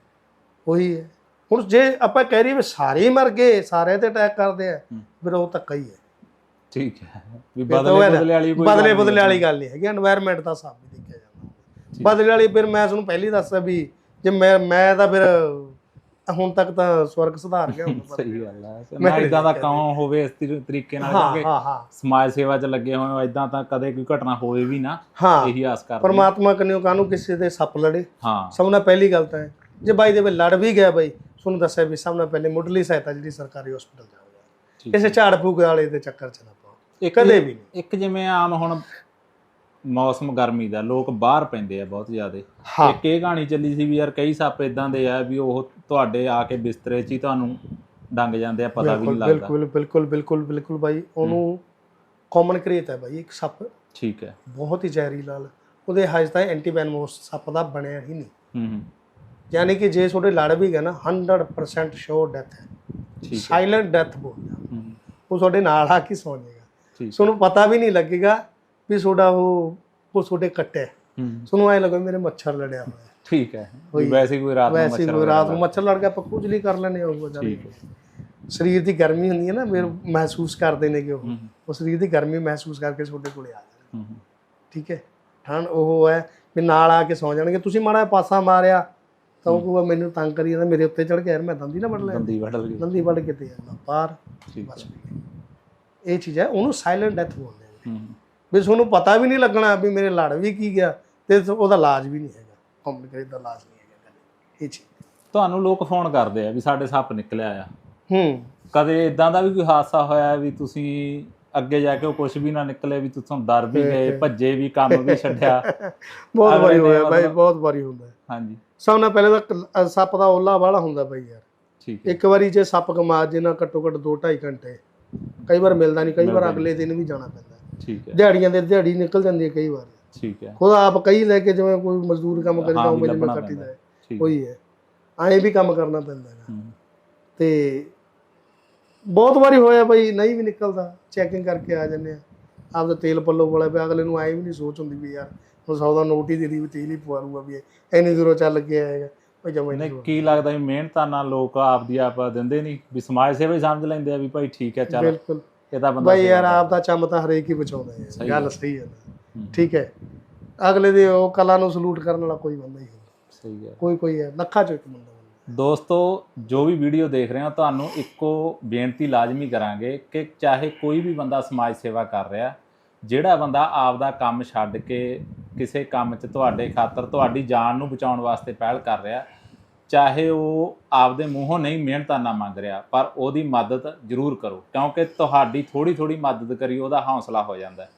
ਉਹੀ ਹੈ। ਹੁਣ ਜੇ ਆਪਾਂ ਕਹਿ ਰਹੀਏ ਵੀ ਸਾਰੇ ਹੀ ਮਰ ਗਏ ਸਾਰੇ ਤੇ ਅਟੈਕ ਕਰਦੇ ਆ ਫਿਰ ਉਹ ਧੱਕਾ ਹੀ ਹੈ। ਠੀਕ ਹੈ। ਵੀ ਬਦਲੇ ਬਦਲੇ ਵਾਲੀ ਕੋਈ ਬਦਲੇ ਬਦਲੇ ਵਾਲੀ ਗੱਲ ਨਹੀਂ ਹੈਗੀ। এনवायरमेंट ਦਾ ਹਿਸਾਬ ਵੀ ਦੇਖਿਆ ਜਾਂਦਾ। ਬਦਲੇ ਵਾਲੀ ਫਿਰ ਮੈਂ ਤੁਹਾਨੂੰ ਪਹਿਲੀ ਦੱਸਿਆ ਵੀ ਜੇ ਮੈਂ ਮੈਂ ਤਾਂ ਫਿਰ ਹੁਣ ਤੱਕ ਤਾਂ ਸਵਰਗ ਸੁਧਾਰ ਗਿਆ ਹੁਣ ਤਾਂ ਸਹੀ ਗੱਲ ਹੈ ਮੈਂ ਨਾ ਇਦਾਂ ਦਾ ਕੰਮ ਹੋਵੇ ਇਸ ਤਰੀ- ਤਰੀਕੇ ਨਾਲ ਹਾਂ ਕਿਉਂਕਿ ਹਾਂ ਹਾਂ। ਸਮਾਜ ਸੇਵਾ 'ਚ ਲੱਗੇ ਹੋਏ ਹੋ ਇਦਾਂ ਤਾਂ ਕਦੇ ਕੋਈ ਘਟਨਾ ਹੋਵੇ ਵੀ ਨਾ ਹਾਂ। ਇਹੀ ਆਸ ਕਰਦੇ। ਪਰਮਾਤਮਾ ਕੰਨਿਓ ਕਾਨੂੰ ਕਿਸੇ ਦੇ ਸੱਪ ਲੜੇ। ਹਾਂ। ਸਭ ਨਾਲ ਪਹਿਲੀ ਗੱਲ ਤਾਂ ਹੈ ਜੇ ਬਾਈ ਦੇ ਵਿੱਚ ਲੜ ਵੀ ਗਿਆ ਬਾਈ ਤੁਹਾਨੂੰ ਦੱਸਿਆ ਵੀ ਸਭ ਨਾਲ ਪਹਿਲੇ ਮੁੱਢਲੀ ਸਹਾਇਤਾ ਜਿਹੜੀ ਸਰਕਾਰੀ ਹਸਪੀਟਲ ਠੀਕ ਕਿਸੇ ਝਾੜ ਫੂਕ ਵਾਲੇ ਦੇ ਚੱਕਰ ਚ ਨਾ ਪਾਓ। ਇੱਕ ਕਦੇ ਵੀ ਨਹੀਂ। ਇੱਕ ਜਿਵੇਂ ਆਮ ਹੁਣ ਮੌਸਮ ਗਰਮੀ ਦਾ ਲੋਕ ਬਾਹਰ ਪੈਂਦੇ ਆ ਬਹੁਤ ਜ਼ਿਆਦੇ। ਹਾਂ। ਇੱਕ ਇਹ ਕਹਾਣੀ ਚੱਲੀ ਸੀ ਵੀ ਯਾਰ ਕਈ ਸੱਪ ਇਦਾਂ ਦੇ ਆ ਵੀ ਉਹ ਤੁਹਾਡੇ ਆ ਕੇ ਬਿਸਤਰੇ 'ਚ ਹੀ ਤੁਹਾਨੂੰ ਡੰਗ ਜਾਂਦੇ ਆ ਪਤਾ ਵੀ ਨਹੀਂ ਲੱਗਦਾ। ਬਿਲਕੁਲ ਬਿਲਕੁਲ ਬਿਲਕੁਲ ਬਿਲਕੁਲ ਬਾਈ ਉਹਨੂੰ ਕਾਮਨ ਕ੍ਰੀਏਟ ਹੈ ਬਾਈ ਇੱਕ ਸੱਪ। ਠੀਕ ਹੈ। ਬਹੁਤ ਹੀ ਜ਼ਹਿਰੀਲਾ ਉਹਦੇ ਹਜੇ ਤਾਂ ਐਂਟੀਵੈਨਮੋਸ ਸੱਪ ਦਾ ਬਣਿਆ ਹੀ ਨਹੀਂ। ਹੂੰ ਯਾਨੀ ਕਿ ਜੇ ਤੁਹਾਡੇ ਲੜ ਵੀ ਗਿਆ ਨਾ 100% ਸ਼ੋਰ ਡੈਥ ਹੈ। ਠੀਕ ਹੈ। ਸਾਇਲੈਂਟ ਡੈਥ ਬੋਲਦਾ ਹੂੰ, ਉਹ ਤੁਹਾਡੇ ਨਾਲ ਆ ਕੇ ਸੌਂ ਜਾਏਗਾ। ਤੁਹਾਨੂੰ ਪਤਾ ਵੀ ਨਹੀਂ ਲੱਗੇਗਾ ਵੀ ਤੁਹਾਡਾ ਉਹ ਉਹ ਤੁਹਾਡੇ ਕੱਟਿਆ। ਹੂੰ ਤੁਹਾਨੂੰ ਐ ਲੱਗੇ ਮੇਰੇ ਮੱਛਰ ਲੜਿਆ ਹੋਇਆ। ਠੀਕ ਹੈ। ਵੀ। ਵੈਸੇ ਕੋਈ ਰਾਤ ਨੂੰ ਵੈਸੇ ਮੱਛਰ ਕੋਈ ਵਗੈਰਾ ਰਾਤ ਨੂੰ ਮੱਛਰ ਲੜ ਗਿਆ ਪੱਕੂ ਜਲੀ ਕਰ ਲੈਣੇ ਉਹ ਠੀਕ ਹੈ। ਸਰੀਰ ਦੀ ਗਰਮੀ ਹੁੰਦੀ ਹੈ ਨਾ ਫਿਰ ਮਹਿਸੂਸ ਕਰਦੇ ਨੇ ਕਿ ਉਹ ਹੂੰ ਉਹ ਸਰੀਰ ਦੀ ਗਰਮੀ ਮਹਿਸੂਸ ਕਰਕੇ ਤੁਹਾਡੇ ਕੋਲੇ ਆ ਹੂੰ ਹੂੰ। ਠੀਕ ਹੈ। ਠੰਡ ਉਹ ਹੈ ਵੀ ਨਾਲ ਆ ਕੇ ਸੌ ਜਾਣਗੇ। ਤੁਸੀਂ ਮਾੜਾ ਪਾਸਾ ਮਾਰਿਆ ਤਾਂ ਉਹ ਮੈਨੂੰ ਤੰਗ ਕਰੀ ਜਾਂਦਾ ਮੇਰੇ ਉੱਤੇ ਚੜ ਕੇ ਯਾਰ ਮੈਂ ਦੰਦੀ ਨਾ ਵੱਢ ਲੈ। ਦੰਦੀ ਵੱਢ ਲਈ ਦੰਦੀ ਵੱਢ ਕੇ ਤੇ ਜਾਂਦਾ ਬਾਹਰ। ਠੀਕ ਹੈ। ਬਸ ਇਹ ਚੀਜ਼ ਹੈ ਉਹਨੂੰ ਸਾਇਲੈਂਟ ਡੈਥ ਬੋਲਦੇ ਨੇ। ਹੂੰ ਹੂੰ। ਵੀ ਤੁਹਾਨੂੰ ਪਤਾ ਵੀ ਨਹੀਂ ਲੱਗਣਾ ਵੀ ਮੇਰੇ ਲੜ ਵੀ ਕੀ ਗਿਆ ਤੇ ਉਹਦਾ ਇਲਾਜ ਵੀ ਨਹੀਂ ਇਹ ਚੀਜ਼। ਤੁਹਾਨੂੰ ਲੋਕ ਫੋਨ ਕਰਦੇ ਆ ਵੀ ਸਾਡੇ ਸੱਪ ਨਿਕਲਿਆ ਆ। ਹੂੰ। ਕਦੇ ਇਦਾਂ ਦਾ ਵੀ ਕੋਈ ਹਾਦਸਾ ਹੋਇਆ ਵੀ ਤੁਸੀਂ ਅੱਗੇ ਜਾ ਕੇ ਉਹ ਕੁਝ ਵੀ ਨਾ ਨਿਕਲੇ ਵੀ ਤੁਸੀਂ ਡਰ ਵੀ ਗਏ ਭੱਜੇ ਵੀ ਕੰਮ ਵੀ ਛੱਡਿਆ। ਬਹੁਤ ਵਾਰੀ ਹੋਇਆ ਬਾਈ ਬਹੁਤ ਵਾਰੀ ਹੁੰਦਾ। ਹੈ। ਹਾਂਜੀ। ਸਭ ਨਾਲ ਪਹਿਲੇ ਤਾਂ ਸੱਪ ਦਾ ਓਲਾ ਵਾਲਾ ਹੁੰਦਾ ਬਾਈ ਯਾਰ। ਠੀਕ ਹੈ। ਇੱਕ ਵਾਰੀ ਜੇ ਸੱਪ ਕਮਾ ਜੇ ਨਾ ਘੱਟੋ ਘੱਟ 2 2.5 ਘੰਟੇ। ਕਈ ਵਾਰ ਮਿਲਦਾ ਨਹੀਂ ਕਈ ਵਾਰ ਅਗਲੇ ਦਿਨ ਵੀ ਜਾਣਾ ਪੈਂਦਾ। ਠੀਕ ਹੈ। ਦਿਹਾੜੀਆਂ ਦੇ ਦਿਹਾੜੀ ਨਿਕਲ ਜਾਂਦੀ ਹੈ ਕਈ ਵਾਰ। ਠੀਕ ਹੈ। ਖੁਦ ਆਪ ਕਈ ਲੈ ਕੇ ਜਿਵੇਂ ਕੋਈ ਮਜ਼ਦੂਰ ਕੰਮ ਕਰੀਦਾ ਹਾਂ, ਉਹ ਵੀ ਮੇਰੇ ਲੱਭਣਾ ਨਾਲ ਕੱਟੀਦਾ। ਹੈ ਠੀਕ। ਉਹੀ ਹੈ। ਐਂ ਵੀ ਕੰਮ ਕਰਨਾ ਪੈਂਦਾ ਹੈ ਹੂੰ। ਤੇ ਬਹੁਤ ਵਾਰੀ ਹੋਇਆ ਬਈ ਨਹੀਂ ਵੀ ਨਿਕਲਦਾ। ਚੈਕਿੰਗ ਕਰਕੇ ਆ ਜੰਨੇ ਆ ਆਪਦਾ ਤੇਲ ਪੱਲੋ ਵਾਲਾ ਪਿਆ ਅਗਲੇ ਨੂੰ ਐਂ ਵੀ ਨਹੀਂ ਸੋਚ ਹੁੰਦੀ ਵੀ ਯਾਰ ਹੁਣ ਸੌ ਦਾ ਨੋਟ ਹੀ ਦੇ ਦੀ ਵੀ ਤੇਲ ਹੀ ਪਵਾ ਲੂਗਾ ਵੀ ਇਹ। ਇੰਨੀ ਦੂਰੋਂ ਚੱਲ ਕੇ ਆਏਗਾ ਬਈ ਜਮਾ ਨਹੀਂ ਨਹੀਂ ਕੀ ਲੱਗਦਾ ਵੀ ਮਿਹਨਤਾਂ ਨਾਲ ਲੋਕ ਆਪਦੀ ਆਪ ਦਿੰਦੇ ਨਹੀਂ। ਵੀ ਸਮਾਜ ਸੇਵਾ ਹੀ ਸਮਝ ਲੈਂਦੇ ਆ ਵੀ ਭਾਈ ਠੀਕ ਹੈ ਚੱਲ ਬਿਲਕੁਲ। ਇਹ ਤਾਂ ਬੰਦਾ ਬਈ ਯਾਰ ਸੇਵਾ ਆਪ ਦਾ ਚੰਮ ਤਾਂ ਹਰੇਕ ਹੀ ਬਚਾਉਂਦਾ ਹੈ। ਸਹੀ ਗੱਲ। ਸਹੀ ਹੈ। ਨਾ। ਠੀਕ ਹੈ। ਅਗਲੇ ਦੇ ਉਹ ਕਲਾ ਨੂੰ ਸਲੂਟ ਕਰਨ ਵਾਲਾ ਕੋਈ ਬੰਦਾ ਹੀ ਹੁੰਦਾ ਸਹੀ ਹੈ ਕੋਈ ਕੋਈ ਹੈ। ਲੱਖਾਂ ਚੋਂ ਇੱਕ ਬੰਦਾ ਹੁੰਦਾ ਦੋਸਤੋ ਜੋ ਵੀ ਵੀਡੀਓ ਦੇਖ ਰਹੇ ਹੋ ਤੁਹਾਨੂੰ ਇੱਕੋ ਬੇਨਤੀ ਲਾਜ਼ਮੀ ਕਰਾਂਗੇ ਕਿ ਚਾਹੇ ਕੋਈ ਵੀ ਬੰਦਾ ਸਮਾਜ ਸੇਵਾ ਕਰ ਰਿਹਾ ਜਿਹੜਾ ਬੰਦਾ ਆਪਦਾ ਕੰਮ ਛੱਡ ਕੇ ਕਿਸੇ ਕੰਮ 'ਚ ਤੁਹਾਡੇ ਖਾਤਰ ਤੁਹਾਡੀ ਜਾਨ ਨੂੰ ਬਚਾਉਣ ਵਾਸਤੇ ਪਹਿਲ ਕਰ ਰਿਹਾ ਚਾਹੇ ਉਹ ਆਪਦੇ ਮੂੰਹੋਂ ਨਹੀਂ ਮਿਹਨਤਾਨਾ ਮੰਗ ਰਿਹਾ ਪਰ ਉਹਦੀ ਮਦਦ ਜ਼ਰੂਰ ਕਰੋ। ਕਿਉਂਕਿ ਤੁਹਾਡੀ ਥੋੜੀ ਥੋੜੀ ਮਦਦ ਕਰੀ ਉਹਦਾ ਹੌਸਲਾ ਹੋ ਜਾਂਦਾ। ਹੈ।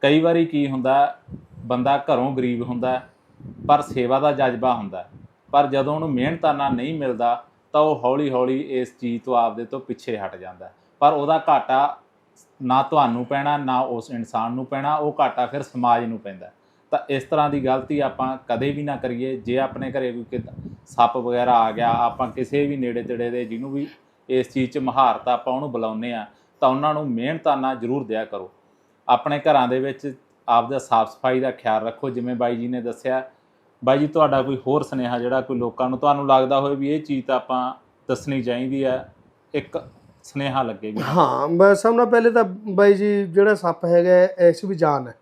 ਕਈ ਵਾਰੀ ਕੀ ਹੁੰਦਾ, ਬੰਦਾ ਘਰੋਂ ਗਰੀਬ ਹੁੰਦਾ, ਪਰ ਸੇਵਾ ਦਾ ਜਜ਼ਬਾ ਹੁੰਦਾ। ਪਰ ਜਦੋਂ ਉਹਨੂੰ ਮਿਹਨਤਾਨਾ ਨਹੀਂ ਮਿਲਦਾ, ਤਾਂ ਉਹ ਹੌਲੀ-ਹੌਲੀ ਇਸ ਚੀਜ਼ ਤੋਂ ਆਪਦੇ ਤੋਂ ਪਿੱਛੇ ਹਟ ਜਾਂਦਾ। ਪਰ ਉਹਦਾ ਘਾਟਾ ਨਾ ਤੁਹਾਨੂੰ ਪੈਣਾ, ਨਾ ਉਸ ਇਨਸਾਨ ਨੂੰ ਪੈਣਾ, ਉਹ ਘਾਟਾ ਫਿਰ ਸਮਾਜ ਨੂੰ ਪੈਂਦਾ। ਤਾਂ ਇਸ ਤਰ੍ਹਾਂ ਦੀ ਗਲਤੀ ਆਪਾਂ ਕਦੇ ਵੀ ਨਾ ਕਰੀਏ। ਜੇ ਆਪਣੇ ਘਰੇ ਕੋਈ ਸੱਪ ਵਗੈਰਾ ਆ ਗਿਆ, ਆਪਾਂ ਕਿਸੇ ਵੀ ਨੇੜੇ ਤੇੜੇ ਦੇ ਜਿਹਨੂੰ ਵੀ ਇਸ ਚੀਜ਼ 'ਚ ਮਹਾਰਤ ਆਪਾਂ ਉਹਨੂੰ ਬੁਲਾਉਂਦੇ ਆ ਤਾਂ ਉਹਨਾਂ ਨੂੰ ਮਿਹਨਤਾਨਾ ਜ਼ਰੂਰ ਦਿਆ ਕਰੋ। ਆਪਣੇ ਘਰਾਂ ਦੇ ਵਿੱਚ ਆਪਦਾ ਸਾਫ਼ ਸਫ਼ਾਈ ਦਾ ਖਿਆਲ ਰੱਖੋ ਜਿਵੇਂ ਬਾਈ ਜੀ ਨੇ ਦੱਸਿਆ। ਬਾਈ ਜੀ ਤੁਹਾਡਾ ਕੋਈ ਹੋਰ ਸੁਨੇਹਾ ਜਿਹੜਾ ਕੋਈ ਲੋਕਾਂ ਨੂੰ ਤੁਹਾਨੂੰ ਲੱਗਦਾ ਹੋਵੇ ਵੀ ਇਹ ਚੀਜ਼ ਤਾਂ ਆਪਾਂ ਦੱਸਣੀ ਚਾਹੀਦੀ ਹੈ ਇੱਕ ਸੁਨੇਹਾ ਲੱਗੇ ਵੀ। ਹਾਂ ਮੈਂ ਸਭ ਨਾਲ ਪਹਿਲੇ ਤਾਂ ਬਾਈ ਜੀ ਜਿਹੜਾ ਸੱਪ ਹੈਗਾ ਹੈ, ਇਸ ਵੀ ਜਾਨ ਹੈ।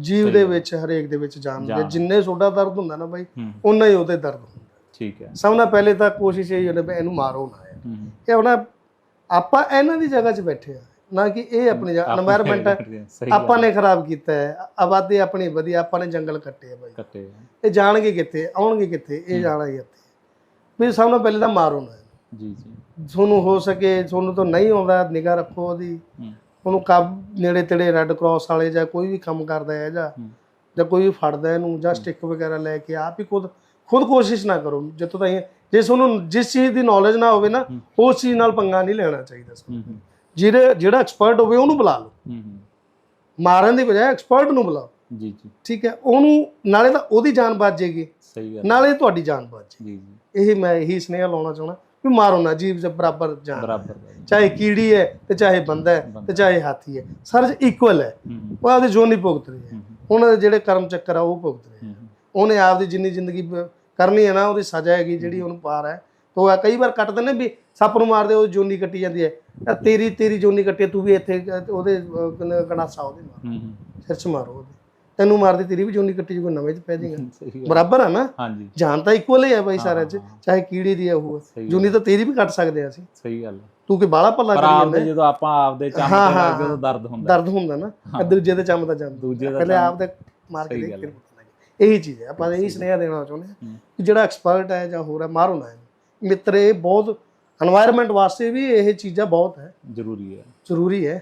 ਜੀਵ ਦੇ। ਵਿੱਚ ਹਰੇਕ ਦੇ ਵਿੱਚ ਜਾਨ ਹੁੰਦੀ ਹੈ। ਜਾਨ। ਜਿੰਨੇ ਤੁਹਾਡਾ ਦਰਦ ਹੁੰਦਾ ਨਾ ਬਾਈ ਹੂੰ। ਉਨਾ ਹੀ ਉਹਦੇ ਦਰਦ ਹੁੰਦਾ ਠੀਕ ਹੈ। ਸਭ ਨਾਲ ਪਹਿਲੇ ਤਾਂ ਕੋਸ਼ਿਸ਼ ਇਹ ਹੁੰਦੀ ਵੀ ਇਹਨੂੰ ਮਾਰੋ ਨਾ। ਯਾਰ। ਹੂੰ। ਇਹ ਆਪਣਾ ਆਪਾਂ ਇਹਨਾਂ ਦੀ ਜਗ੍ਹਾ 'ਚ ਬੈਠੇ ਆ। ਨਾ ਕਿ ਇਹ ਆਪਣੀ এনवायरमेंट ਹੈ। ਆਪਾਂ ਨੇ ਖਰਾਬ ਕੀਤਾ ਹੈ। ਆਬਾਦੀ ਆਪਣੀ ਵਧੀਆ ਆਪਾਂ ਨੇ ਜੰਗਲ ਕੱਟੇ ਆ ਬਾਈ। ਕੱਟੇ ਇਹ ਜਾਣਗੇ ਕਿੱਥੇ ਆਉਣਗੇ ਕਿੱਥੇ ਇਹ ਜਾਣਾ ਹੀ ਇੱਥੇ। ਵੀ ਸਭ ਤੋਂ ਪਹਿਲੇ ਤਾਂ ਮਾਰੋ ਨਾ। ਜੀ ਜੀ। ਤੁਹਾਨੂੰ ਹੋ ਸਕੇ ਤੁਹਾਨੂੰ ਤਾਂ ਨਹੀਂ ਆਉਂਦਾ ਨਿਗਾ ਰੱਖੋ ਉਹਦੀ। ਉਹਨੂੰ ਕਬ ਨੇੜੇ ਤੇੜੇ ਰੈੱਡ ਕਰਾਸ ਵਾਲੇ ਜਾਂ ਕੋਈ ਵੀ ਕੰਮ ਕਰਦਾ ਹੈ ਜਾਂ ਜਾਂ ਕੋਈ ਵੀ ਫੜਦਾ ਇਹਨੂੰ ਜਾਂ ਸਟਿੱਕ ਵਗੈਰਾ ਲੈ ਕੇ ਆਪ ਹੀ ਖੁਦ ਖੁਦ ਕੋਸ਼ਿਸ਼ ਨਾ ਕਰੋ। ਜਦੋਂ ਤਾਈਂ ਜੇ ਤੁਹਾਨੂੰ ਜਿਸ ਚੀਜ਼ ਦੀ ਨੌਲੇਜ ਨਾ ਹੋਵੇ ਨਾ ਉਸ ਚੀਜ਼ ਨਾਲ ਪੰਗਾ ਨਹੀਂ ਲੈਣਾ ਚਾਹੀਦਾ ਸਾਨੂੰ। ਜਿਹੜੇ ਜਿਹੜਾ ਐਕਸਪਰਟ ਹੋਵੇ ਉਹਨੂੰ ਬੁਲਾ ਲਓ। ਹੂੰ ਹੂੰ। ਮਾਰਨ ਦੀ ਬਜਾਏ ਐਕਸਪਰਟ ਨੂੰ ਬੁਲਾਓ। ਜੀ ਜੀ। ਠੀਕ ਹੈ ਉਹਨੂੰ ਨਾਲੇ ਤਾਂ ਉਹਦੀ ਜਾਨ ਬਚ ਜਾਏਗੀ। ਸਹੀ ਗੱਲ ਨਾਲੇ ਤੁਹਾਡੀ ਜਾਨ ਬਚ ਜੀ ਜੀ। ਇਹ ਮੈਂ ਇਹੀ ਸੁਨੇਹਾ ਲਾਉਣਾ ਚਾਹਣਾ ਵੀ ਮਾਰੋ ਨਾ ਜੀਵ ਦੇ ਬਰਾਬਰ ਜਾਨ। ਬਰਾਬਰ। ਚਾਹੇ ਕੀੜੀ ਹੈ ਤੇ ਚਾਹੇ ਬੰਦਾ ਹੈ। ਤੇ ਚਾਹੇ ਹਾਥੀ ਹੈ। ਸਾਰੇ ਇਕੁਅਲ ਹੈ। ਉਹ ਆਪਦੀ ਜੋਨ ਨਹੀਂ ਭੁਗਤ ਰਹੀ। ਹੈ ਦੇ ਜਿਹੜੇ ਕਰਮ ਚੱਕਰ ਆ ਉਹ ਭੁਗਤ ਰਹੇ। ਉਹਨੇ ਆਪਦੀ ਜਿੰਨੀ ਜ਼ਿੰਦਗੀ ਕਰਨੀ ਹੈ ਨਾ ਉਹਦੀ ਸਜ਼ਾ ਹੈਗੀ ਜਿਹੜੀ ਉਹਨੂੰ ਪਾਰ ਹੈ। ਤੋ ਆ ਕਈ ਵਾਰ ਕੱਟਦੇ ਨੇ ਵੀ ਸੱਪ ਨੂੰ ਮਾਰਦੇ ਉਹ ਜੋਨੀ ਕੱਟੀ ਜਾਂਦੀ ਹੈ। ਤੇਰੀ ਤੇਰੀ ਜੋਨੀ ਕੱਟੀ ਤੂੰ ਵੀ ਇੱਥੇ ਉਹਦੇ ਕਨਾਸਾ ਉਹਦੇ ਮਾਰ ਹੂੰ ਹੂੰ। ਸਿਰ 'ਚ ਮਾਰੋ ਉਹਦੇ। ਤੈਨੂੰ ਮਾਰਦੀ ਤੇਰੀ ਵੀ ਜੋਨੀ ਕੱਟੀ ਜੂ ਨਵੇਂ 'ਚ ਪੈ ਜਾਏਗਾ। ਬਰਾਬਰ ਆ ਨਾ? ਹਾਂਜੀ। ਜਾਨ ਤਾਂ ਇਕੁਅਲ ਹੀ ਹੈ ਬਾਈ ਸਾਰਿਆਂ 'ਚ। ਚਾਹੇ ਕੀੜੀ ਦੀ ਹੈ ਉਹ। ਜੋਨੀ ਤਾਂ ਤੇਰੀ ਵੀ ਕੱਟ ਸਕਦੇ ਆ ਅਸੀਂ। ਸਹੀ ਗੱਲ। ਤੂੰ ਕਿ ਬਾਲਾ ਪਰ ਕਰੀ ਆਪਦੇ ਜਾਂਦਾ। ਜਦੋਂ ਆਪਾਂ ਆਪਦੇ ਚੰਮ ਤੇ ਲੱਗਦੇ ਉਦੋਂ ਦਰਦ ਹੁੰਦਾ। ਦਰਦ ਹੁੰਦਾ ਨਾ। ਦੂਜੇ ਦੇ ਚੰਮ ਤਾਂ ਜਾਂਦਾ। ਦੂਜੇ ਦਾ ਪਹਿਲੇ ਚੰਮ- ਆਪ ਦੇ ਮਾਰ ਕੇ ਦੇਖ ਕੇ ਇਹੀ ਚੀਜ਼ ਹੈ। ਆਪਾਂ ਇਹੀ ਸੁਨੇਹਾ ਦੇਣਾ ਚਾਹੁੰਦੇ ਹਾਂ। ਕਿ ਜਿਹੜਾ ਐਕਸਪਰਟ ਹੈ ਜਾਂ ਹੋਰ ਹੈ ਮਾਰੋ ਨਾ ਮਿੱਤਰ ਬਹੁਤ এনवायरमेंट ਵਾਸਤੇ ਵੀ ਇਹ ਚੀਜ਼ਾਂ ਬਹੁਤ ਹੈ। ਜ਼ਰੂਰੀ ਹੈ। ਜ਼ਰੂਰੀ ਹੈ।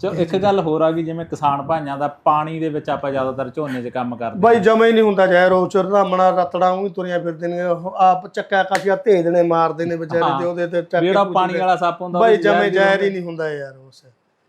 ਚਲੋ ਇੱਕ ਗੱਲ ਹੋਰ ਆ ਗਈ ਜਿਵੇਂ ਕਿਸਾਨ ਭਾਈਆਂ ਦਾ ਪਾਣੀ ਦੇ ਵਿੱਚ ਆਪਾਂ ਜ਼ਿਆਦਾਤਰ ਝੋਨੇ 'ਚ ਕੰਮ ਕਰਦੇ ਬਾਈ ਜਮਾ ਹੀ ਨਹੀਂ ਹੁੰਦਾ ਚਾਹੇ ਰੋਚਰ ਧਾਮਣਾ ਰਤੜਾ ਉਹ ਤੁਰਿਆ ਫਿਰਦੇ ਨੇ ਆਪ ਚੱਕਾ ਕਾਫੀਆ ਭੇਜ ਦੇਣੇ ਮਾਰਦੇ ਨੇ ਵਿਚਾਰੇ ਤੇ ਉਹਦੇ ਤੇ ਚੱਕੇ ਜਿਹੜਾ ਪਾਣੀ ਵਾਲਾ ਸੱਪ ਹੁੰਦਾ ਬਾਈ ਜਮੇ ਜ਼ਹਿਰ ਨਹੀਂ ਹੁੰਦਾ ਯਾਰ ਉਸ।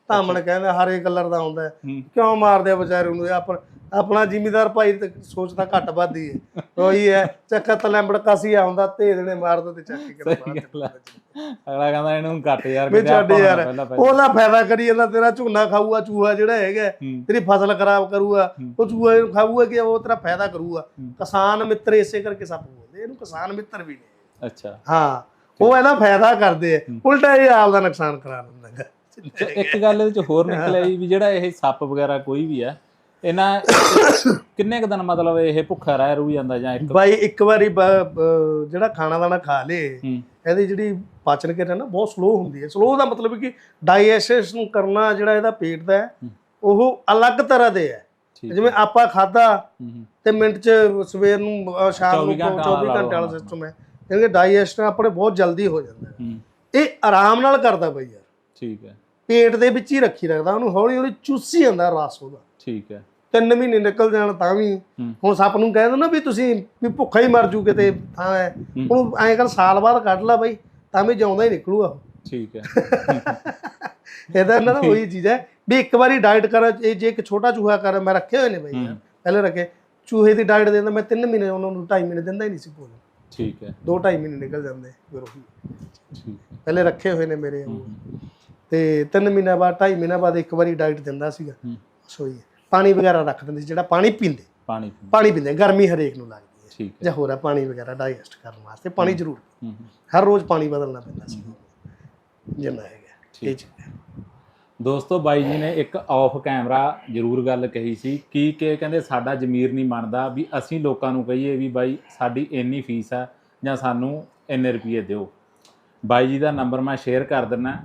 ਧਾਮਣ ਕਹਿੰਦਾ ਹਰੇ ਕਲਰ ਦਾ ਹੁੰਦਾ। ਕਿਉਂ ਮਾਰਦੇ ਆ ਵਿਚਾਰੇ ਉਹਨੂੰ? ਆਪਾਂ ਆਪਣਾ ਜ਼ਿਮੀਦਾਰ ਭਾਈ ਤੇ ਸੋਚਦਾ ਘੱਟ ਵੱਧ ਹੀ ਉਹੀ ਹੈ ਚੱਕਾ ਤਲੰਬੜ ਕਾਸੀ ਆਉਂਦਾ ਧੇਜ ਨੇ ਮਾਰ ਦੋ ਤੇ ਚੱਕ ਕੇ। ਅਗਲਾ ਕਹਿੰਦਾ ਇਹਨੂੰ ਘੱਟ ਯਾਰ ਵੀ ਛੱਡ ਯਾਰ ਉਹਦਾ ਫਾਇਦਾ ਕਰੀ ਜਾਂਦਾ ਤੇਰਾ ਝੋਨਾ ਖਾਊਗਾ ਚੂਹਾ ਜਿਹੜਾ ਹੈਗਾ। ਤੇਰੀ ਫਸਲ ਖਰਾਬ ਕਰੂਗਾ ਉਹ ਚੂਹਾ ਇਹਨੂੰ ਖਾਊਗਾ ਕਿ ਉਹ ਤੇਰਾ ਫਾਇਦਾ ਕਰੂਗਾ। ਕਿਸਾਨ ਮਿੱਤਰ ਇਸੇ ਕਰਕੇ ਸੱਪ ਬੋਲਦੇ ਇਹਨੂੰ ਕਿਸਾਨ ਮਿੱਤਰ ਵੀ ਨੇ। ਅੱਛਾ। ਹਾਂ ਉਹ ਇਹਦਾ ਫਾਇਦਾ ਕਰਦੇ ਆ ਉਲਟਾ ਇਹ ਆਪ ਦਾ ਨੁਕਸਾਨ ਕਰਾ ਲੈਂਦਾ। ਤੇ ਇੱਕ ਗੱਲ ਇਹਦੇ ਚ ਹੋਰ ਨਿਕਲਿਆ ਵੀ ਜਿਹੜਾ ਇਹ ਸੱਪ ਵਗੈਰਾ ਕੋਈ ਵੀ ਹੈ ਇਹਨਾਂ ਕਿੰਨੇ ਕੁ ਦਿਨ ਮਤਲਬ ਇਹ ਭੁੱਖਾ ਰਹਿ ਰੂ ਜਾਂਦਾ ਜਾਂ ਇੱਕ? ਬਾਈ ਇੱਕ ਵਾਰੀ ਜਿਹੜਾ ਖਾਣਾ ਦਾਣਾ ਖਾ ਲੇ ਇਹਦੀ ਜਿਹੜੀ ਪਾਚਨ ਕਿਰਿਆ ਨਾ ਬਹੁਤ ਸਲੋ ਹੁੰਦੀ ਹੈ। ਸਲੋ ਦਾ ਮਤਲਬ ਕਿ ਡਾਈਜੈਸ਼ਨ ਕਰਨਾ ਜਿਹੜਾ ਇਹਦਾ ਪੇਟ ਦਾ ਉਹ ਅਲੱਗ ਤਰ੍ਹਾਂ ਦੇ ਹੈ। ਜਿਵੇਂ ਆਪਾਂ ਖਾਦਾ ਤੇ ਮਿੰਟ ਚ ਸਵੇਰ ਨੂੰ ਸ਼ਾਮ ਨੂੰ 24 ਘੰਟੇ 24 ਵਾਲਾ। ਸਿਸਟਮ ਹੈ। ਕਿਉਂਕਿ ਡਾਈਜੈਸ਼ਨ ਆਪਣੇ ਬਹੁਤ ਜਲਦੀ ਹੋ ਜਾਂਦਾ ਇਹ ਆਰਾਮ ਨਾਲ ਕਰਦਾ ਬਈ ਯਾਰ। ਠੀਕ ਹੈ। ਪੇਟ ਦੇ ਵਿੱਚ ਹੀ ਰੱਖੀ ਰੱਖਦਾ ਉਹਨੂੰ ਹੌਲੀ ਹੌਲੀ ਚੂਸੀ ਜਾਂਦਾ ਰਸ ਉਹਦਾ। ਠੀਕ ਹੈ। ਤਿੰਨ ਮਹੀਨੇ ਨਿਕਲ ਜਾਣ ਤਾਂ ਵੀ। ਹੁਣ ਸੱਪ ਨੂੰ ਕਹਿ ਦੋ ਨਾ ਵੀ ਤੁਸੀਂ ਵੀ ਭੁੱਖਾ ਹੀ ਮਰ ਜੂ ਕਿਤੇ ਥਾਂ ਹੈ। ਉਹਨੂੰ ਐਂ ਕਰ ਸਾਲ ਬਾਅਦ ਕੱਢ ਲਾ ਬਈ ਤਾਂ ਵੀ ਜਿਉਂਦਾ ਹੀ ਨਿਕਲੂਗਾ। ਠੀਕ ਹੈ ਇਹਦਾ ਦਾ ਉਹੀ ਚੀਜ਼ ਹੈ ਵੀ ਇੱਕ ਵਾਰੀ ਡਾਈਟ ਕਰ ਇਹ ਜੇ ਇੱਕ ਛੋਟਾ ਚੂਹਾ ਕਰ ਮੈਂ ਰੱਖੇ ਹੋਏ ਨੇ ਬਈ। ਪਹਿਲੇ ਰੱਖੇ। ਚੂਹੇ ਦੀ ਡਾਈਟ ਦਿੰਦਾ ਮੈਂ 3 ਮਹੀਨੇ ਉਹਨਾਂ ਨੂੰ 2.5 ਮਹੀਨੇ ਦਿੰਦਾ ਹੀ ਨਹੀਂ ਸੀ ਭੋਜਨ। ਠੀਕ ਹੈ 2.5 ਮਹੀਨੇ ਨਿਕਲ ਜਾਂਦੇ ਫਿਰ ਉਹੀ ਠੀਕ ਪਹਿਲੇ ਰੱਖੇ ਹੋਏ ਨੇ ਮੇਰੇ ਤੇ 3 ਮਹੀਨਿਆਂ ਬਾਅਦ 2.5 ਮਹੀਨਿਆਂ ਬਾਅਦ ਇੱਕ ਵਾਰੀ ਡਾਈਟ ਦਿੰਦਾ ਸੀਗਾ। ਸੋਈ ਪਾਣੀ ਵਗੈਰਾ ਰੱਖ ਦਿੰਦੇ ਸੀ ਜਿਹੜਾ ਪਾਣੀ ਪੀਂਦੇ। ਪਾਣੀ ਪੀਣਾ, ਪਾਣੀ ਪੀਂਦੇ ਗਰਮੀ ਹਰੇਕ ਨੂੰ ਲੱਗਦੀ ਹੈ। ਠੀਕ ਹੈ। ਜਾਂ ਹੋਰ ਹੈ ਪਾਣੀ ਵਗੈਰਾ ਡਾਈਜੈਸਟ ਕਰਨ ਵਾਸਤੇ ਪਾਣੀ ਜ਼ਰੂਰ ਹੂੰ ਹੂੰ। ਹਰ ਰੋਜ਼ ਪਾਣੀ ਬਦਲਣਾ ਪੈਂਦਾ ਸੀ। ਜਿੰਨਾ ਹੈਗਾ। ਚੀਜ਼ ਹੈ। ਦੋਸਤੋ ਬਾਈ ਜੀ ਨੇ ਇੱਕ ਆਫ ਕੈਮਰਾ ਜ਼ਰੂਰ ਗੱਲ ਕਹੀ ਸੀ ਕੀ ਕਿ ਕਹਿੰਦੇ ਸਾਡਾ ਜ਼ਮੀਰ ਨਹੀਂ ਮੰਨਦਾ ਵੀ ਅਸੀਂ ਲੋਕਾਂ ਨੂੰ ਕਹੀਏ ਵੀ ਬਾਈ ਸਾਡੀ ਇੰਨੀ ਫੀਸ ਆ ਜਾਂ ਸਾਨੂੰ ਇੰਨੇ ਰੁਪਏ ਦਿਓ। ਬਾਈ ਜੀ ਦਾ ਨੰਬਰ ਮੈਂ ਸ਼ੇਅਰ ਕਰ ਦਿੰਨਾ।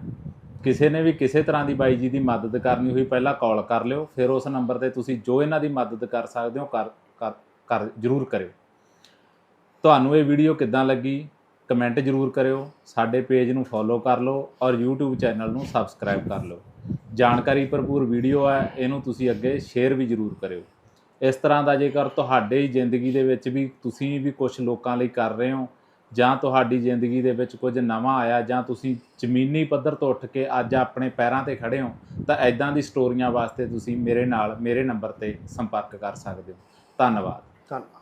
ਕਿਸੇ ਨੇ ਵੀ ਕਿਸੇ ਤਰ੍ਹਾਂ ਦੀ ਬਾਈ ਜੀ ਦੀ ਮਦਦ ਕਰਨੀ ਹੋਈ, ਪਹਿਲਾਂ ਕਾਲ ਕਰ ਲਿਓ, ਫਿਰ ਉਸ ਨੰਬਰ ਤੇ ਤੁਸੀਂ ਜੋ ਇਹਨਾਂ ਦੀ ਮਦਦ ਕਰ ਸਕਦੇ ਹੋ, ਕਰ ਕਰ ਕਰ, ਜ਼ਰੂਰ ਕਰਿਓ। ਤੁਹਾਨੂੰ ਇਹ ਵੀਡੀਓ ਕਿੱਦਾਂ ਲੱਗੀ? ਕਮੈਂਟ ਜ਼ਰੂਰ ਕਰਿਓ, ਸਾਡੇ ਪੇਜ ਨੂੰ ਫੋਲੋ ਕਰ ਲਓ ਔਰ YouTube ਚੈਨਲ ਨੂੰ ਸਬਸਕ੍ਰਾਈਬ ਕਰ ਲਓ। ਜਾਣਕਾਰੀ ਭਰਪੂਰ ਵੀਡੀਓ ਹੈ, ਇਹਨੂੰ ਤੁਸੀਂ ਅੱਗੇ ਸ਼ੇਅਰ ਵੀ ਜ਼ਰੂਰ ਕਰਿਓ। ਇਸ ਤਰ੍ਹਾਂ ਦਾ ਜੇਕਰ ਤੁਹਾਡੇ ਹੀ ਜ਼ਿੰਦਗੀ ਦੇ ਵਿੱਚ ਵੀ ਤੁਸੀਂ ਵੀ ਕੁਝ ਲੋਕਾਂ ਲਈ ਕਰ ਰਹੇ ਹੋ ਜਾਂ ਤੁਹਾਡੀ ਜ਼ਿੰਦਗੀ ਦੇ ਵਿੱਚ ਕੁਝ ਨਵਾਂ ਆਇਆ ਜਾਂ ਤੁਸੀਂ ਜ਼ਮੀਨੀ ਪੱਧਰ ਤੋਂ ਉੱਠ ਕੇ ਅੱਜ ਆਪਣੇ ਪੈਰਾਂ ਤੇ ਖੜੇ ਹੋ, ਤਾਂ ਐਦਾਂ ਦੀ ਸਟੋਰੀਆਂ ਵਾਸਤੇ ਤੁਸੀਂ ਮੇਰੇ ਨਾਲ, ਮੇਰੇ ਨੰਬਰ ਤੇ ਸੰਪਰਕ ਕਰ ਸਕਦੇ ਹੋ। ਧੰਨਵਾਦ। ਧੰਨਵਾਦ